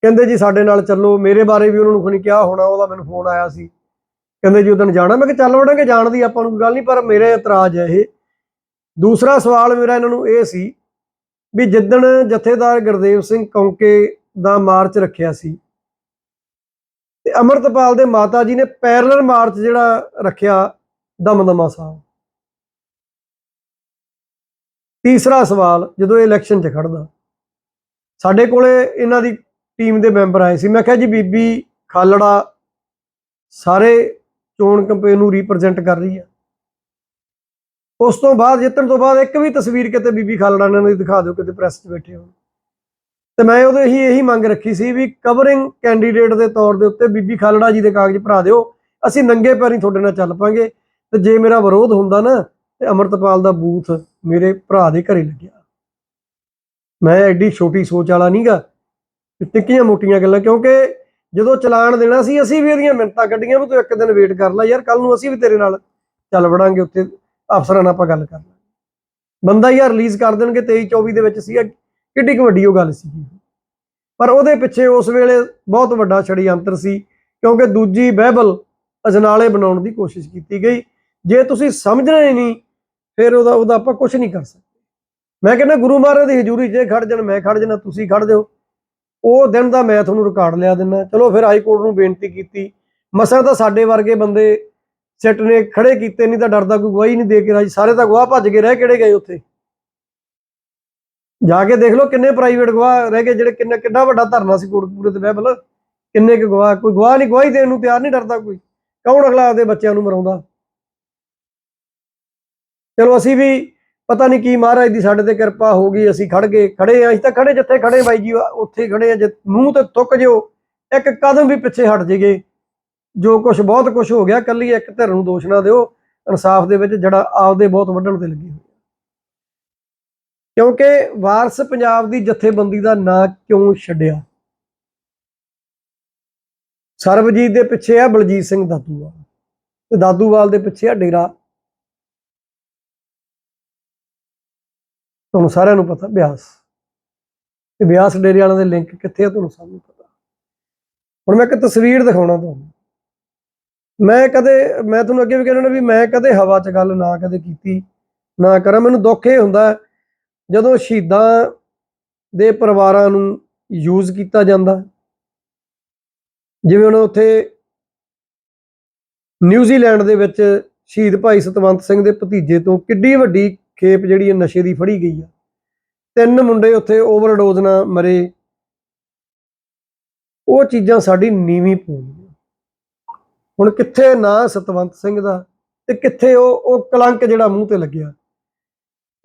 [SPEAKER 1] ਕਹਿੰਦੇ ਜੀ ਸਾਡੇ ਨਾਲ ਚੱਲੋ, ਮੇਰੇ ਬਾਰੇ ਵੀ ਉਹਨਾਂ ਨੂੰ ਕੋਈ ਕਿਹਾ ਹੋਣਾ, ਉਹਦਾ ਮੈਨੂੰ ਫੋਨ ਆਇਆ ਸੀ। ਕਹਿੰਦੇ ਜੀ ਉਦੋਂ ਜਾਣਾ। ਮੈਂ ਕਿ ਚੱਲ ਵੜਾਂਗੇ, ਜਾਣ ਦੀ ਆਪਾਂ ਨੂੰ ਕੋਈ ਗੱਲ ਨਹੀਂ, ਪਰ ਮੇਰੇ ਇਤਰਾਜ਼ ਹੈ ਇਹ। ਦੂਸਰਾ ਸਵਾਲ ਮੇਰਾ ਇਹਨਾਂ ਨੂੰ ਇਹ ਸੀ ਵੀ ਜਿੱਦਣ ਜਥੇਦਾਰ ਗੁਰਦੇਵ ਸਿੰਘ ਕੌਂਕੇ ਦਾ ਮਾਰਚ ਰੱਖਿਆ ਸੀ ਤੇ ਅਮਰਤਪਾਲ ਦੇ ਮਾਤਾ ਜੀ ਨੇ ਪੈਰਲਲ ਮਾਰਚ ਜਿਹੜਾ ਰੱਖਿਆ ਦਮਦਮਾ ਸਾਹਿਬ ਤੀਸਰਾ ਸਵਾਲ, ਜਦੋਂ ਇਹ ਇਲੈਕਸ਼ਨ 'ਚ ਖੜਦਾ ਸਾਡੇ ਕੋਲੇ ਇਹਨਾਂ ਦੀ ਟੀਮ ਦੇ ਮੈਂਬਰ ਆਏ ਸੀ। ਮੈਂ ਕਿਹਾ ਜੀ, ਬੀਬੀ ਖਾਲੜਾ ਸਾਰੇ ਚੋਣ ਕੰਪੇਨ ਨੂੰ ਰਿਪਰੈਜ਼ੈਂਟ ਕਰ ਰਹੀ ਆ। ਉਸ ਤੋਂ ਬਾਅਦ ਜਿੱਤਣ ਤੋਂ ਬਾਅਦ ਇੱਕ ਵੀ ਤਸਵੀਰ ਕਿਤੇ ਬੀਬੀ ਖਾਲੜਾ ਨੇ ਦਿਖਾ ਦਿਓ, ਕਿਤੇ ਪ੍ਰੈਸ 'ਚ ਬੈਠੇ ਹੋਣ। ਤੇ ਮੈਂ ਉਦੋਂ ਹੀ ਇਹੀ ਮੰਗ ਰੱਖੀ ਸੀ ਵੀ ਕਵਰਿੰਗ ਕੈਂਡੀਡੇਟ ਦੇ ਤੌਰ ਦੇ ਉੱਤੇ ਬੀਬੀ ਖਾਲੜਾ ਜੀ ਦੇ ਕਾਗਜ਼ ਭਰਾ ਦਿਓ। ਅਸੀਂ ਨੰਗੇ ਪੈਰੀਂ ਤੁਹਾਡੇ ਨਾਲ ਚੱਲ ਪਾਂਗੇ। ਤੇ ਜੇ ਮੇਰਾ ਵਿਰੋਧ ਹੁੰਦਾ ਨਾ, ਤੇ ਅਮਰਤਪਾਲ ਦਾ ਬੂਥ ਮੇਰੇ ਭਰਾ ਦੇ ਘਰੇ ਲੱਗਿਆ। ਮੈਂ ਐਡੀ ਛੋਟੀ ਸੋਚ ਵਾਲਾ ਨਹੀਂਗਾ ਟਿੱਕੀਆਂ ਮੋਟੀਆਂ ਗੱਲਾਂ, ਕਿਉਂਕਿ ਜਦੋਂ ਚਲਾਨ ਦੇਣਾ ਸੀ, ਅਸੀਂ ਵੀ ਇਹਦੀਆਂ ਮਿੰਤਾਂ ਕੱਢੀਆਂ ਵੀ ਤੂੰ ਇੱਕ ਦਿਨ ਵੇਟ ਕਰ ਲੈ ਯਾਰ ਕੱਲ ਨੂੰ ਅਸੀਂ ਵੀ ਤੇਰੇ ਨਾਲ ਚੱਲ ਵੜਾਂਗੇ ਉੱਥੇ। ਅਫਸਰਾਂ ਨਾਲ ਆਪਾਂ ਗੱਲ ਕਰ ਲਾਂਗੇ ਬੰਦਾ ਯਾਰ ਰਿਲੀਜ਼ ਕਰ ਦੇਣਗੇ 23 24 ਦੇ ਵਿੱਚ ਸੀਗਾ, ਕਿੱਡੀ ਕੁ ਵੱਡੀ ਉਹ ਗੱਲ ਸੀ ਪਰ ਉਹਦੇ ਪਿੱਛੇ ਉਸ ਵੇਲੇ ਬਹੁਤ ਵੱਡਾ ਛੜੀਅੰਤਰ ਸੀ, ਕਿਉਂਕਿ ਦੂਜੀ ਬਾਈਬਲ ਅਜਨਾਲੇ ਬਣਾਉਣ ਦੀ ਕੋਸ਼ਿਸ਼ ਕੀਤੀ ਗਈ। ਜੇ ਤੁਸੀਂ ਸਮਝਣਾ ਹੀ ਨਹੀਂ, ਫਿਰ ਉਹਦਾ ਉਹਦਾ ਆਪਾਂ ਕੁਝ ਨਹੀਂ ਕਰ ਸਕਦੇ। ਮੈਂ ਕਹਿੰਦਾ ਗੁਰੂ ਮਹਾਰਾਜ ਦੀ ਹਜ਼ੂਰੀ 'ਚ ਜੇ ਖੜ ਜਾਣ, ਮੈਂ ਖੜ ਜਾਣਾ, ਤੁਸੀਂ ਖੜ ਜਾਓ। ਉਹ ਦਿਨ ਦਾ ਮੈਂ ਤੁਹਾਨੂੰ ਰਿਕਾਰਡ ਲਿਆ ਦਿੰਦਾ। ਚਲੋ ਫਿਰ ਹਾਈ ਕੋਰਟ ਨੂੰ ਬੇਨਤੀ ਕੀਤੀ। ਮਸਾ ਤਾਂ ਸਾਡੇ ਵਰਗੇ ਬੰਦੇ ਸਿੱਟ ਨੇ ਖੜੇ ਕੀਤੇ, ਨਹੀਂ ਤਾਂ ਡਰਦਾ ਕੋਈ ਗਵਾਹੀ ਨਹੀਂ ਦੇ ਕੇ ਰਾਜੀ। ਸਾਰੇ ਤਾਂ ਗਵਾਹ ਭੱਜ ਕੇ ਰਹਿ ਕਿਹੜੇ ਗਏ ਉੱਥੇ? ਜਾ ਕੇ ਦੇਖ ਲਓ ਕਿੰਨੇ ਪ੍ਰਾਈਵੇਟ ਗਵਾਹ ਰਹਿ ਗਏ, ਜਿਹੜੇ ਕਿੰਨਾ ਕਿੰਨਾ ਵੱਡਾ ਧਰਨਾ ਸੀ ਕੋਟਕਪੂਰੇ ਤੇ ਬਹਿਬਲ ਕਿੰਨੇ ਕੁ ਗਵਾਹ, ਕੋਈ ਗਵਾਹ ਨਹੀਂ, ਗਵਾਹੀ ਦੇਣ ਨੂੰ ਤਿਆਰ ਨਹੀਂ ਡਰਦਾ ਕੋਈ। ਕੌਣ ਅਗਲਾ ਆਪਦੇ ਬੱਚਿਆਂ ਨੂੰ ਮਰਾਉਂਦਾ? ਚਲੋ ਅਸੀਂ ਵੀ ਪਤਾ ਨਹੀਂ ਕੀ ਮਹਾਰਾਜ ਦੀ ਸਾਡੇ ਤੇ ਕਿਰਪਾ ਹੋ ਗਈ, ਅਸੀਂ ਖੜ ਗਏ, ਖੜੇ ਆ ਅਸੀਂ ਤਾਂ ਖੜੇ ਜਿੱਥੇ ਖੜੇ ਬਾਈ ਜੀ, ਉੱਥੇ ਹੀ ਖੜੇ ਆ ਜੇ ਮੂੰਹ ਤੇ ਤੁੱਕ ਜਿਓ, ਇੱਕ ਕਦਮ ਵੀ ਪਿੱਛੇ ਹਟ ਜੀਗੇ ਜੋ ਕੁਝ ਬਹੁਤ ਕੁਝ ਹੋ ਗਿਆ, ਕੱਲੀ ਇੱਕ ਧਿਰ ਨੂੰ ਦੋਸ਼ ਨਾ ਦਿਓ। ਇਨਸਾਫ ਦੇ ਵਿੱਚ ਜਿਹੜਾ ਆਪਦੇ ਬਹੁਤ ਵੱਢਣ ਤੇ ਲੱਗੀ ਹੋਈ ਕਿਉਂਕਿ ਵਾਰਸ ਪੰਜਾਬ ਦੀ ਜਥੇਬੰਦੀ ਦਾ ਨਾਂ ਕਿਉਂ ਛੱਡਿਆ? ਸਰਬਜੀਤ ਦੇ ਪਿੱਛੇ ਆ ਬਲਜੀਤ ਸਿੰਘ ਦਾਦੂਵਾਲ ਤੇ ਦਾਦੂਵਾਲ ਦੇ ਪਿੱਛੇ ਆ ਡੇਰਾ। ਤੁਹਾਨੂੰ ਸਾਰਿਆਂ ਨੂੰ ਪਤਾ, ਬਿਆਸ। ਤੇ ਬਿਆਸ ਡੇਰੇ ਵਾਲਿਆਂ ਦੇ ਲਿੰਕ ਕਿੱਥੇ ਆ, ਤੁਹਾਨੂੰ ਸਭ ਨੂੰ ਪਤਾ। ਹੁਣ ਮੈਂ ਇੱਕ ਤਸਵੀਰ ਦਿਖਾਉਣਾ ਤੁਹਾਨੂੰ। ਮੈਂ ਕਦੇ, ਮੈਂ ਤੁਹਾਨੂੰ ਅੱਗੇ ਵੀ ਕਹਿੰਦਾ ਵੀ ਮੈਂ ਕਦੇ ਹਵਾ 'ਚ ਗੱਲ ਨਾ ਕਦੇ ਕੀਤੀ, ਨਾ ਕਰਾਂ। ਮੈਨੂੰ ਦੁੱਖ ਇਹ ਹੁੰਦਾ ਜਦੋਂ ਸ਼ਹੀਦਾਂ ਦੇ ਪਰਿਵਾਰਾਂ ਨੂੰ ਯੂਜ਼ ਕੀਤਾ ਜਾਂਦਾ। ਜਿਵੇਂ ਹੁਣ ਉੱਥੇ ਨਿਊਜ਼ੀਲੈਂਡ ਦੇ ਵਿੱਚ ਸ਼ਹੀਦ ਭਾਈ ਸਤਵੰਤ ਸਿੰਘ ਦੇ ਭਤੀਜੇ ਤੋਂ ਕਿੱਡੀ ਵੱਡੀ ਖੇਪ ਜਿਹੜੀ ਹੈ ਨਸ਼ੇ ਦੀ ਫੜੀ ਗਈ ਆ। ਤਿੰਨ ਮੁੰਡੇ ਉੱਥੇ ਓਵਰਡੋਜ਼ ਨਾਲ ਮਰੇ। ਉਹ ਚੀਜ਼ਾਂ ਸਾਡੀ ਨੀਵੀਂ ਪੂੰਝੀਆਂ ਹੁਣ ਕਿੱਥੇ ਨਾ ਸਤਵੰਤ ਸਿੰਘ ਦਾ ਤੇ ਕਿੱਥੇ ਉਹ ਉਹ ਕਲੰਕ ਜਿਹੜਾ ਮੂੰਹ ਤੇ ਲੱਗਿਆ।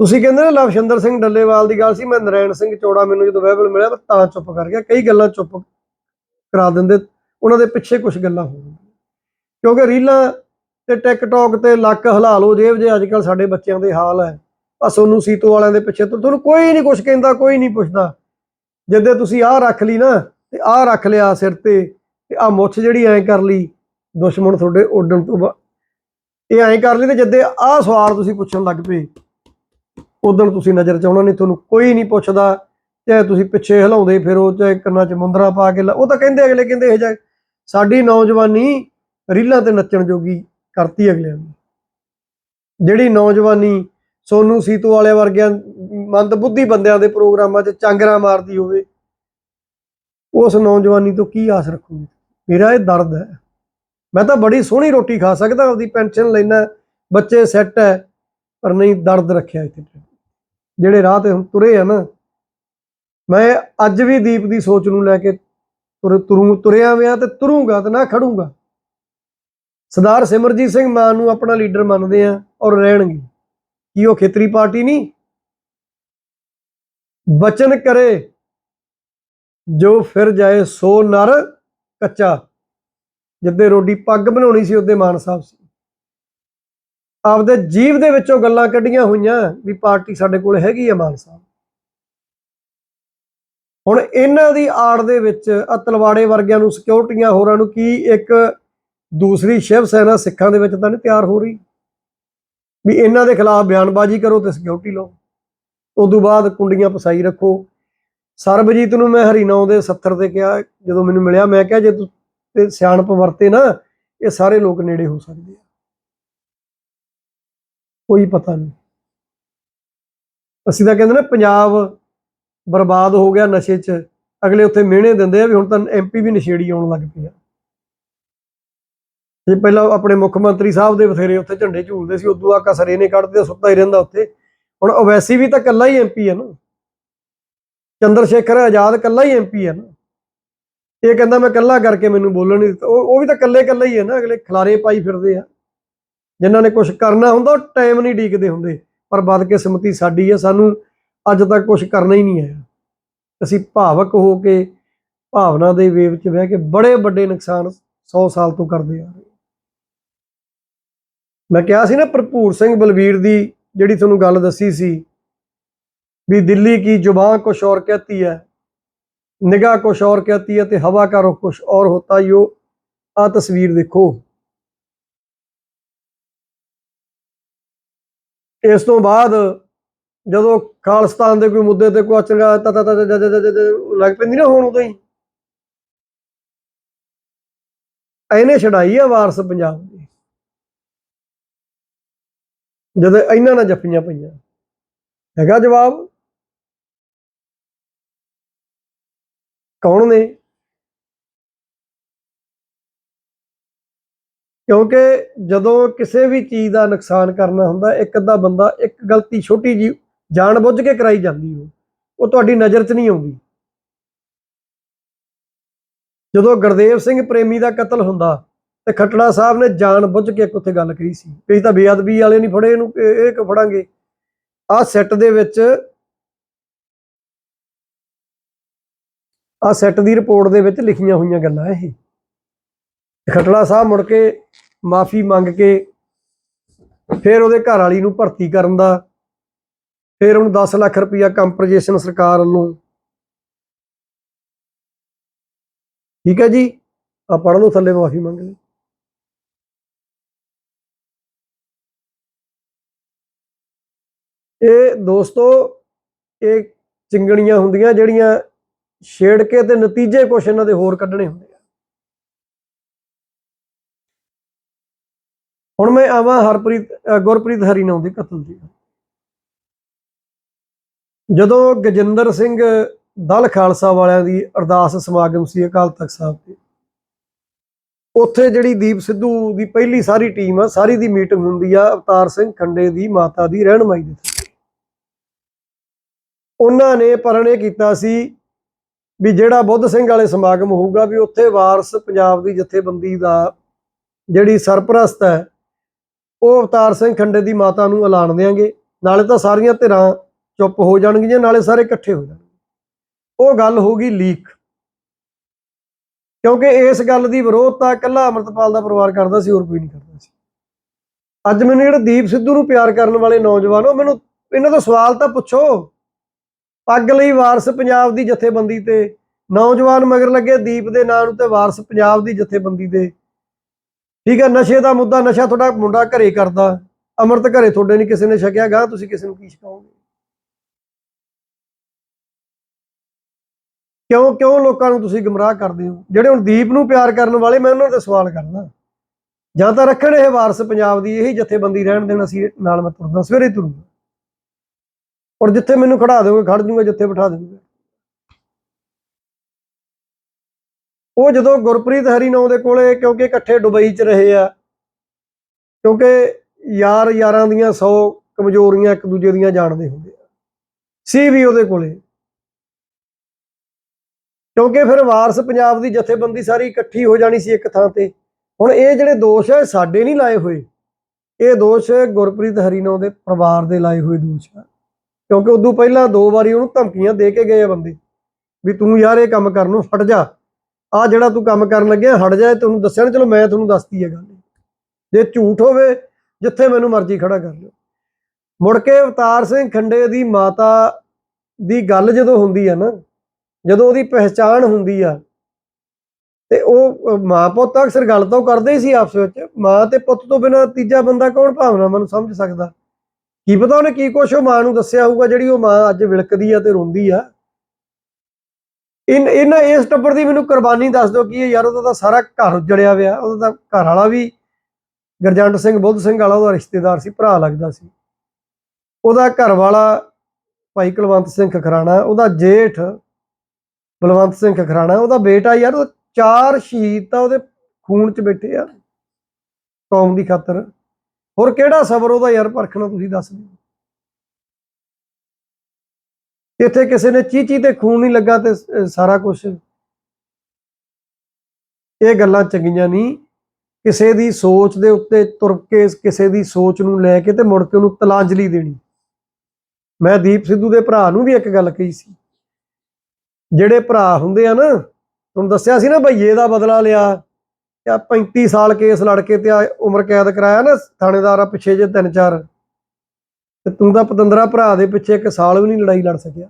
[SPEAKER 1] ਤੁਸੀਂ ਕਹਿੰਦੇ ਨਾ ਲਵਸ਼ਿੰਦਰ ਸਿੰਘ ਡੱਲੇਵਾਲ ਦੀ ਗੱਲ ਸੀ, ਮੈਂ ਨਰੈਣ ਸਿੰਘ ਚੋੜਾ ਮੈਨੂੰ ਜਦੋਂ ਵਹਿਬਲ ਮਿਲਿਆ ਮੈਂ ਤਾਂ ਚੁੱਪ ਕਰ ਗਿਆ, ਕਈ ਗੱਲਾਂ ਚੁੱਪ ਕਰਾ ਦਿੰਦੇ, ਉਹਨਾਂ ਦੇ ਪਿੱਛੇ ਕੁਝ ਗੱਲਾਂ ਹੋ ਜਾਂਦੀਆਂ ਕਿਉਂਕਿ ਰੀਲਾਂ ਤੇ ਟਿਕਟੌਕ ਤੇ ਲੱਕ ਹਲਾ ਲਓ ਜੇਬ ਜੇ ਅੱਜ ਕੱਲ ਸਾਡੇ ਬੱਚਿਆਂ ਦੇ ਹਾਲ ਹੈ। ਆ ਸੋਨੂੰ ਸੀਤੋ ਵਾਲਿਆਂ ਦੇ ਪਿੱਛੇ ਤੋਂ ਤੁਹਾਨੂੰ ਕੋਈ ਨਹੀਂ ਕੁਝ ਕਹਿੰਦਾ, ਕੋਈ ਨਹੀਂ ਪੁੱਛਦਾ। ਜਿੱਦੇ ਤੁਸੀਂ ਆਹ ਰੱਖ ਲਈ ਨਾ, ਤੇ ਆਹ ਰੱਖ ਲਿਆ ਸਿਰ ਤੇ ਤੇ ਆਹ ਮੁੱਛ ਜਿਹੜੀ ਐਂ ਕਰ ਲਈ ਦੁਸ਼ਮਣ ਤੁਹਾਡੇ ਉੱਡਣ ਤੋਂ ਬਾ- ਇਹ ਐਂ ਕਰ ਲਈ ਤੇ ਜਿੱਦੇ ਆਹ ਸਵਾਲ ਤੁਸੀਂ ਪੁੱਛਣ ਲੱਗ ਪਏ, ਉਦੋਂ ਤੁਸੀਂ ਨਜ਼ਰ ਚ ਆਉਣਾ ਨਹੀਂ, ਤੁਹਾਨੂੰ ਕੋਈ ਨਹੀਂ ਪੁੱਛਦਾ, ਚਾਹੇ ਤੁਸੀਂ ਪਿੱਛੇ ਹਿਲਾਉਂਦੇ ਫਿਰੋ, ਚਾਹੇ ਕੰਨਾਂ 'ਚ ਮੁੰਦਰਾ ਪਾ ਕੇ ਲਾ- ਉਹ ਤਾਂ ਕਹਿੰਦੇ ਅਗਲੇ ਕਹਿੰਦੇ ਇਹ ਜਾ ਸਾਡੀ ਨੌਜਵਾਨੀ ਰੀਲਾਂ ਤੇ ਨੱਚਣ ਜੋਗੀ ਕਰਤੀ ਅਗਲਿਆਂ ਨੇ। ਜਿਹੜੀ ਨੌਜਵਾਨੀ ਸੋਨੂ ਸੀਤੋ ਵਾਲੇ ਵਰਗਿਆਂ, ਮੰਦ ਬੁੱਧੀ ਬੰਦਿਆਂ ਦੇ ਪ੍ਰੋਗਰਾਮਾਂ 'ਚ ਚਾਂਗਰਾ ਮਾਰਦੀ ਹੋਵੇ, ਉਸ ਨੌਜਵਾਨੀ ਤੋਂ ਕੀ ਆਸ ਰੱਖੋਗੇ? ਮੇਰਾ ਇਹ ਦਰਦ ਹੈ। ਮੈਂ ਤਾਂ ਬੜੀ ਸੋਹਣੀ ਰੋਟੀ ਖਾ ਸਕਦਾ, ਆਪਦੀ ਪੈਨਸ਼ਨ ਲੈਣਾ ਬੱਚੇ ਸੈੱਟ ਹੈ ਪਰ ਨਹੀਂ, ਦਰਦ ਰੱਖਿਆ ਇੱਥੇ। ਜਿਹੜੇ ਰਾਹ ਤੇ ਹੁਣ ਤੁਰੇ ਆ ਨਾ, ਮੈਂ ਅੱਜ ਵੀ ਦੀਪ ਦੀ ਸੋਚ ਨੂੰ ਲੈ ਕੇ ਤੁਰ, ਤੁਰੂ, ਤੁਰਿਆ ਵਿਆ ਤੇ ਤੁਰੂੰਗਾ ਤੇ ਨਾ ਖੜੂੰਗਾ। ਸਰਦਾਰ ਸਿਮਰਜੀਤ ਸਿੰਘ ਮਾਨ ਨੂੰ ਆਪਣਾ ਲੀਡਰ ਮੰਨਦੇ ਆ ਔਰ ਰਹਿਣਗੇ। ਕੀ ਉਹ ਖੇਤਰੀ ਪਾਰਟੀ ਨਹੀਂ? ਬਚਨ ਕਰੇ, ਜੋ ਫਿਰ ਜਾਏ ਸੋ ਨਰ ਕੱਚਾ। ਜਿੱਦੇ ਰੋਡੀ ਪੱਗ ਬਣਾਉਣੀ ਸੀ, ਉਹਦੇ ਮਾਨ ਸਾਹਿਬ ਸੀ। ਆਪਦੇ ਜੀਵ ਦੇ ਵਿੱਚੋਂ ਗੱਲਾਂ ਕੱਢੀਆਂ ਹੋਈਆਂ ਵੀ ਪਾਰਟੀ ਸਾਡੇ ਕੋਲ ਹੈਗੀ ਆ ਮਾਨ ਸਾਹਿਬ। ਹੁਣ ਇਹਨਾਂ ਦੀ ਆੜ ਦੇ ਵਿੱਚ ਆ ਤਲਵਾੜੇ ਵਰਗਿਆਂ ਨੂੰ ਸਿਕਿਉਰਟੀਆਂ ਹੋਰਾਂ ਨੂੰ ਕੀ ਇੱਕ ਦੂਸਰੀ ਸ਼ਿਵ ਸੈਨਾ ਸਿੱਖਾਂ ਦੇ ਵਿੱਚ ਤਾਂ ਨਹੀਂ ਤਿਆਰ ਹੋ ਰਹੀ? ਵੀ ਇਹਨਾਂ ਦੇ ਖਿਲਾਫ ਬਿਆਨਬਾਜ਼ੀ ਕਰੋ ਤੇ ਸਿਕਿਉਰਿਟੀ ਲਓ। ਉਦੋਂ ਬਾਅਦ ਕੁੰਡੀਆਂ ਪਸਾਈ ਰੱਖੋ। ਸਰਬਜੀਤ ਨੂੰ ਮੈਂ ਹਰੀਨੌ ਦੇ 70 ਤੇ ਕਿਹਾ, ਜਦੋਂ ਮੈਨੂੰ ਮਿਲਿਆ, ਮੈਂ ਕਿਹਾ, ਜੇ ਤੂੰ ਤੇ ਸਿਆਣਪ ਵਰਤੇ ਨਾ, ਇਹ ਸਾਰੇ ਲੋਕ ਨੇੜੇ ਹੋ ਸਕਦੇ ਆ। ਕੋਈ ਪਤਾ ਨਹੀਂ। ਅਸੀਂ ਤਾਂ ਕਹਿੰਦੇ ਨਾ ਪੰਜਾਬ ਬਰਬਾਦ ਹੋ ਗਿਆ ਨਸ਼ੇ 'ਚ, ਅਗਲੇ ਉੱਥੇ ਮਿਹਣੇ ਦਿੰਦੇ ਆ ਵੀ ਹੁਣ ਤਾਂ ਐਮਪੀ ਵੀ ਨਸ਼ੇੜੀ ਆਉਣ ਲੱਗ ਪਿਆ ਜੇ ਪਹਿਲਾਂ ਆਪਣੇ ਮੁੱਖ ਮੰਤਰੀ ਸਾਹਿਬ ਦੇ ਬਥੇਰੇ ਉੱਥੇ ਝੰਡੇ ਝੂਲਦੇ ਸੀ, ਉਦੋਂ ਆ ਕਸਰੇ ਨੇ ਕੱਢਦੇ ਸੁੱਤਾ ਹੀ ਰਹਿੰਦਾ ਉੱਥੇ। ਹੁਣ ਓਵੈਸੀ ਵੀ ਤਾਂ ਇਕੱਲਾ ਹੀ ਐਮਪੀ ਹੈ ਨਾ। ਚੰਦਰ ਸ਼ੇਖਰ ਆਜ਼ਾਦ ਇਕੱਲਾ ਹੀ ਐਮਪੀ ਹੈ ਨਾ। ਇਹ ਕਹਿੰਦਾ ਮੈਂ ਕੱਲਾ ਕਰਕੇ ਮੈਨੂੰ ਬੋਲਣ ਨਹੀਂ ਦਿੱਤਾ। ਉਹ ਵੀ ਤਾਂ ਕੱਲੇ ਕੱਲੇ ਹੀ ਹੈ ਨਾ, ਅਗਲੇ ਖਲਾਰੇ ਪਾਈ ਫਿਰਦੇ ਆ। ਜਿਨ੍ਹਾਂ ਨੇ ਕੁਝ ਕਰਨਾ ਹੁੰਦਾ, ਉਹ ਟਾਈਮ ਨਹੀਂ ਡੀਕਦੇ ਹੁੰਦੇ। ਪਰ ਬਦਕਿਸਮਤੀ ਸਾਡੀ ਹੈ ਸਾਨੂੰ ਅੱਜ ਤੱਕ ਕੁਝ ਕਰਨਾ ਹੀ ਨਹੀਂ ਆਇਆ। ਅਸੀਂ ਭਾਵਕ ਹੋ ਕੇ ਭਾਵਨਾ ਦੇ ਵੇਵ 'ਚ ਬਹਿ ਕੇ ਬੜੇ ਵੱਡੇ ਨੁਕਸਾਨ 100 ਸਾਲ ਤੋਂ ਕਰਦੇ ਆ ਰਹੇ। ਮੈਂ ਕਿਹਾ ਸੀ ਨਾ, ਭਰਪੂਰ ਸਿੰਘ ਬਲਵੀਰ ਦੀ ਜਿਹੜੀ ਤੁਹਾਨੂੰ ਗੱਲ ਦੱਸੀ ਸੀ, ਵੀ ਦਿੱਲੀ ਕੀ ਜ਼ੁਬਾਨ ਕੁਛ ਔਰ ਕਹਤੀ ਹੈ। ਨਿਗਾਹ ਕੁਛ और कहती है ਤੇ ਹਵਾ का रुख कुछ और होता यो ਆ ਤਸਵੀਰ ਦੇਖੋ ਇਸ ਤੋਂ ਬਾਅਦ ਜਦੋਂ ਖਾਲਿਸਤਾਨ ਦੇ ਕੋਈ ਮੁੱਦੇ ਤੇ ਕੋਈ ਅਚੰਗਾ ਤਾ ਤਾ ਤਾ ਤਾ- ਤਾ- ਤਾ- ਤਾ- ਤਾ- ਲੱਗ ਪੈਂਦੀ ਨਾ ਹੁਣ ਉਦੋਂ ਹੀ ਐਨੇ ਛਡਾਈ ਆ ਵਾਰਸ ਪੰਜਾਬ ਦੀ ਜਦੋਂ ਇਹਨਾਂ ਨਾਲ ਜੱਫੀਆਂ ਪਈਆਂ ਹੈਗਾ ਜਵਾਬ ਕੌਣ ਨੇ? ਕਿਉਂਕਿ ਜਦੋਂ ਕਿਸੇ ਵੀ ਚੀਜ਼ ਦਾ ਨੁਕਸਾਨ ਕਰਨਾ ਹੁੰਦਾ, ਇੱਕ ਅੱਧਾ ਬੰਦਾ ਇੱਕ ਗਲਤੀ ਛੋਟੀ ਜੀ ਜਾਣ ਕੇ ਕਰਾਈ ਜਾਂਦੀ ਉਹ ਉਹ ਤੁਹਾਡੀ ਨਜ਼ਰ 'ਚ ਨਹੀਂ ਆਉਂਦੀ। ਜਦੋਂ ਗੁਰਦੇਵ ਸਿੰਘ ਪ੍ਰੇਮੀ ਦਾ ਕਤਲ ਹੁੰਦਾ ਤੇ ਖੱਟੜਾ ਸਾਹਿਬ ਨੇ ਜਾਣ ਬੁੱਝ ਕੇ ਇੱਕ ਉੱਥੇ ਗੱਲ ਕਹੀ ਸੀ ਕਈ ਤਾਂ ਬੇਅਦਬੀ ਵਾਲੇ ਨਹੀਂ ਫੜੇ ਇਹਨੂੰ, ਇਹ ਇਹ ਫੜਾਂਗੇ? ਆਹ ਸੈੱਟ ਦੇ ਵਿੱਚ ਆਹ ਸੈੱਟ ਦੀ ਰਿਪੋਰਟ ਦੇ ਵਿੱਚ ਲਿਖੀਆਂ ਹੋਈਆਂ ਗੱਲਾਂ ਇਹ। ਖੱਟੜਾ ਸਾਹਿਬ ਮੁੜ ਕੇ ਮਾਫੀ ਮੰਗ ਕੇ ਫਿਰ ਉਹਦੇ ਘਰ ਵਾਲੀ ਨੂੰ ਭਰਤੀ ਕਰਨ ਦਾ, ਫਿਰ ਉਹਨੂੰ 10 ਲੱਖ ਰੁਪਇਆ ਕੰਪਨਸੇਸ਼ਨ ਸਰਕਾਰ ਵੱਲੋਂ। ਠੀਕ ਹੈ ਜੀ? ਆ ਪੜ੍ਹ ਲਓ ਥੱਲੇ ਮਾਫੀ ਮੰਗ ਲਈ। ਇਹ ਦੋਸਤੋ, ਇਹ ਚਿੰਗਣੀਆਂ ਹੁੰਦੀਆਂ ਜਿਹੜੀਆਂ ਛੇੜ ਕੇ ਤੇ ਨਤੀਜੇ ਕੁਛ ਇਹਨਾਂ ਦੇ ਹੋਰ ਕੱਢਣੇ ਹੁੰਦੇ ਆ। ਹੁਣ ਮੈਂ ਆਵਾਂ ਹਰਪ੍ਰੀਤ ਅ, ਗੁਰਪ੍ਰੀਤ ਹਰੀਨੌਂ ਦੀ ਕਤਲ ਦੀ। ਜਦੋਂ ਗਜਿੰਦਰ ਸਿੰਘ ਦਲ ਖਾਲਸਾ ਵਾਲਿਆਂ ਦੀ ਅਰਦਾਸ ਸਮਾਗਮ ਸੀ ਅਕਾਲ ਤਖਤ ਸਾਹਿਬ ਤੇ ਉੱਥੇ ਜਿਹੜੀ ਦੀਪ ਸਿੱਧੂ ਦੀ ਪਹਿਲੀ ਸਾਰੀ ਟੀਮ ਆ ਸਾਰੀ ਦੀ ਮੀਟਿੰਗ ਹੁੰਦੀ ਆ ਅਵਤਾਰ ਸਿੰਘ ਖੰਡੇ ਦੀ ਮਾਤਾ ਦੀ ਰਹਿਨਮਾਈ ਦੇ ਉਹਨਾਂ ਨੇ ਪਰਣੇ ਕੀਤਾ ਸੀ ਵੀ ਜਿਹੜਾ ਬੁੱਧ ਸਿੰਘ ਵਾਲੇ ਸਮਾਗਮ ਹੋਊਗਾ ਵੀ ਉੱਥੇ ਵਾਰਸ ਪੰਜਾਬ ਦੀ ਜਥੇਬੰਦੀ ਦਾ ਜਿਹੜੀ ਸਰਪ੍ਰਸਤ ਹੈ, ਉਹ ਅਵਤਾਰ ਸਿੰਘ ਖੰਡੇ ਦੀ ਮਾਤਾ ਨੂੰ ਐਲਾਨ ਦੇਾਂਗੇ ਨਾਲੇ ਤਾਂ ਸਾਰੀਆਂ ਧਿਰਾਂ ਚੁੱਪ ਹੋ ਜਾਣਗੀਆਂ, ਨਾਲੇ ਸਾਰੇ ਇਕੱਠੇ ਹੋ ਜਾਣਗੇ। ਉਹ ਗੱਲ ਹੋ ਗਈ ਲੀਕ। ਕਿਉਂਕਿ ਇਸ ਗੱਲ ਦੀ ਵਿਰੋਧਤਾ ਇਕੱਲਾ ਅਮਰਤਪਾਲ ਦਾ ਪਰਿਵਾਰ ਕਰਦਾ ਸੀ, ਹੋਰ ਕੋਈ ਨਹੀਂ ਕਰਦਾ ਸੀ। ਅੱਜ ਮੈਨੂੰ ਜਿਹੜੇ ਦੀਪ ਸਿੱਧੂ ਨੂੰ ਪਿਆਰ ਕਰਨ ਵਾਲੇ ਨੌਜਵਾਨ ਉਹ ਮੈਨੂੰ, ਇਹਨਾਂ ਤੋਂ ਸਵਾਲ ਤਾਂ ਪੁੱਛੋ। ਪੱਗ ਲਈ ਵਾਰਸ ਪੰਜਾਬ ਦੀ ਜਥੇਬੰਦੀ ਤੇ। ਨੌਜਵਾਨ ਮਗਰ ਲੱਗੇ ਦੀਪ ਦੇ ਨਾਂ ਨੂੰ ਤੇ ਵਾਰਸ ਪੰਜਾਬ ਦੀ ਜਥੇਬੰਦੀ ਤੇ। ਠੀਕ ਹੈ, ਨਸ਼ੇ ਦਾ ਮੁੱਦਾ, ਨਸ਼ਾ ਤੁਹਾਡਾ ਮੁੰਡਾ ਘਰੇ ਕਰਦਾ। ਅਮਰਤ ਘਰੇ ਤੁਹਾਡੇ ਨਹੀਂ ਕਿਸੇ ਨੇ ਛਕਿਆ ਗਾ ਤੁਸੀਂ ਕਿਸੇ ਨੂੰ ਕੀ ਛਕਾਓਗੇ? ਕਿਉਂ ਕਿਉਂ ਲੋਕਾਂ ਨੂੰ ਤੁਸੀਂ ਗੁੰਮਰਾਹ ਕਰਦੇ ਹੋ? ਜਿਹੜੇ ਹੁਣ ਦੀਪ ਨੂੰ ਪਿਆਰ ਕਰਨ ਵਾਲੇ, ਮੈਂ ਉਹਨਾਂ ਤੇ ਸਵਾਲ ਕਰਦਾ। ਜਾਂ ਤਾਂ ਰੱਖਣ ਇਹ ਵਾਰਸ ਪੰਜਾਬ ਦੀ, ਇਹੀ ਜਥੇਬੰਦੀ ਰਹਿਣ ਦੇਣ, ਅਸੀਂ ਨਾਲ ਮੈਂ ਤੁਰਦਾ, ਸਵੇਰੇ ਤੁਰੂੰਗਾ। ਔਰ ਜਿੱਥੇ ਮੈਨੂੰ ਖੜਾ ਦੇਵੋਗੇ ਖੜ ਜੂੰਗਾ, ਜਿੱਥੇ ਬਿਠਾ ਦੇਵੋਗੇ ਉਹ ਜਦੋਂ ਗੁਰਪ੍ਰੀਤ ਹਰੀਨੌਂ ਦੇ ਕੋਲੇ, ਕਿਉਂਕਿ ਇਕੱਠੇ ਦੁਬਈ 'ਚ ਰਹੇ ਆ, ਕਿਉਂਕਿ ਯਾਰ ਯਾਰਾਂ ਦੀਆਂ 100 ਕਮਜ਼ੋਰੀਆਂ ਇੱਕ ਦੂਜੇ ਦੀਆਂ ਜਾਣਦੇ ਹੁੰਦੇ ਆ, ਸੀ ਵੀ ਉਹਦੇ ਕੋਲੇ। ਕਿਉਂਕਿ ਫਿਰ ਵਾਰਸ ਪੰਜਾਬ ਦੀ ਜਥੇਬੰਦੀ ਸਾਰੀ ਇਕੱਠੀ ਹੋ ਜਾਣੀ ਸੀ ਇੱਕ ਥਾਂ ਤੇ। ਹੁਣ ਇਹ ਜਿਹੜੇ ਦੋਸ਼ ਹੈ ਸਾਡੇ ਨਹੀਂ ਲਾਏ ਹੋਏ। ਇਹ ਦੋਸ਼ ਗੁਰਪ੍ਰੀਤ ਹਰੀਨੌਂ ਦੇ ਪਰਿਵਾਰ ਦੇ ਲਾਏ ਹੋਏ ਦੋਸ਼ ਆ। ਕਿਉਂਕਿ ਉਦੋਂ ਪਹਿਲਾਂ ਦੋ ਵਾਰੀ ਉਹਨੂੰ ਧਮਕੀਆਂ ਦੇ ਕੇ ਗਏ ਆ ਬੰਦੇ, ਵੀ ਤੂੰ ਯਾਰ ਇਹ ਕੰਮ ਕਰਨ ਨੂੰ ਹਟ ਜਾ ਆ ਜਿਹੜਾ ਤੂੰ ਕੰਮ ਕਰਨ ਲੱਗਿਆ ਹਟ ਜਾ ਤੈਨੂੰ ਦੱਸਿਆ ਨਾ, ਚਲੋ ਮੈਂ ਤੁਹਾਨੂੰ ਦੱਸਤੀ ਹੈ ਗੱਲ। ਜੇ ਝੂਠ ਹੋਵੇ, ਜਿੱਥੇ ਮੈਨੂੰ ਮਰਜ਼ੀ ਖੜਾ ਕਰ ਲਿਓ। ਮੁੜ ਕੇ ਅਵਤਾਰ ਸਿੰਘ ਖੰਡੇ ਦੀ ਮਾਤਾ ਦੀ ਗੱਲ ਜਦੋਂ ਹੁੰਦੀ ਆ ਨਾ, ਜਦੋਂ ਉਹਦੀ ਪਹਿਚਾਣ ਹੁੰਦੀ ਆ, ਤੇ ਉਹ ਮਾਂ ਪੁੱਤ ਅਕਸਰ ਗੱਲ ਤਾਂ ਉਹ ਕਰਦੇ ਹੀ ਸੀ ਆਪਸ ਵਿੱਚ, ਮਾਂ ਤੇ ਪੁੱਤ ਤੋਂ ਬਿਨਾਂ ਤੀਜਾ ਬੰਦਾ ਕੌਣ ਭਾਵਨਾ, ਮੈਨੂੰ ਸਮਝ ਸਕਦਾ। ਕੀ ਪਤਾ ਉਹਨੇ ਕੀ ਕੁਛ ਉਹ ਮਾਂ ਨੂੰ ਦੱਸਿਆ ਹੋਊਗਾ, ਜਿਹੜੀ ਉਹ ਮਾਂ ਅੱਜ ਵਿਲਕਦੀ ਆ ਤੇ ਰੋਂਦੀ ਆ। ਇਨ, ਇਹਨਾਂ ਇਸ ਟੱਬਰ ਦੀ ਮੈਨੂੰ ਕੁਰਬਾਨੀ ਦੱਸ ਦਿਓ ਕਿ ਇਹ ਯਾਰ ਉਹਦਾ ਤਾਂ ਸਾਰਾ ਘਰ ਉਜੜਿਆ ਹੋਇਆ, ਉਹਦਾ ਤਾਂ ਘਰ ਵਾਲਾ ਵੀ ਗਰਜੰਟ ਸਿੰਘ, ਬੁੱਧ ਸਿੰਘ ਵਾਲਾ ਉਹਦਾ ਰਿਸ਼ਤੇਦਾਰ ਸੀ, ਭਰਾ ਲੱਗਦਾ ਸੀ। ਉਹਦਾ ਘਰ ਵਾਲਾ ਭਾਈ ਕੁਲਵੰਤ ਸਿੰਘ ਖਖਰਾਣਾ, ਉਹਦਾ ਜੇਠ ਬਲਵੰਤ ਸਿੰਘ ਖਖਰਾਣਾ, ਉਹਦਾ ਬੇਟਾ ਯਾਰ ਉਹ ਚਾਰ ਸ਼ਹੀਦ ਤਾਂ ਉਹਦੇ ਖੂਨ 'ਚ ਬੈਠੇ ਆ, ਕੌਮ ਦੀ ਖਾਤਰ। ਹੋਰ ਕਿਹੜਾ ਸਬਰ ਉਹਦਾ ਯਾਰ ਪਰਖਣਾ ਤੁਸੀਂ ਦੱਸ ਦਿਓ। ਇੱਥੇ ਕਿਸੇ ਨੇ ਚੀਚੀ ਤੇ ਖੂਨ ਨਹੀਂ ਲੱਗਾ ਤੇ ਸਾਰਾ ਕੁਝ ਇਹ ਗੱਲਾਂ ਚੰਗੀਆਂ ਨਹੀਂ। ਕਿਸੇ ਦੀ ਸੋਚ ਦੇ ਉੱਤੇ ਤੁਰ ਕੇ ਕਿਸੇ ਦੀ ਸੋਚ ਨੂੰ ਲੈ ਕੇ ਤੇ ਮੁੜ ਕੇ ਉਹਨੂੰ ਤਲਾਂਜਲੀ ਦੇਣੀ। ਮੈਂ ਦੀਪ ਸਿੱਧੂ ਦੇ ਭਰਾ ਨੂੰ ਵੀ ਇੱਕ ਗੱਲ ਕਹੀ ਸੀ। ਜਿਹੜੇ ਭਰਾ ਹੁੰਦੇ ਆ ਨਾ, ਤੁਹਾਨੂੰ ਦੱਸਿਆ ਸੀ ਨਾ ਭਈਏ ਦਾ ਬਦਲਾ ਲਿਆ। ਤੇ 35 ਸਾਲ ਕੇਸ ਲੜ ਕੇ ਤੇ ਆ ਉਮਰ ਕੈਦ ਕਰਾਇਆ ਨਾ ਥਾਣੇਦਾਰ ਆ ਪਿੱਛੇ ਜੇ ਤਿੰਨ ਚਾਰ। ਤੇ ਤੂੰ ਤਾਂ ਪਤੰਦਰਾ ਭਰਾ ਦੇ ਪਿੱਛੇ ਇੱਕ ਸਾਲ ਵੀ ਨਹੀਂ ਲੜਾਈ ਲੜ ਸਕਿਆ।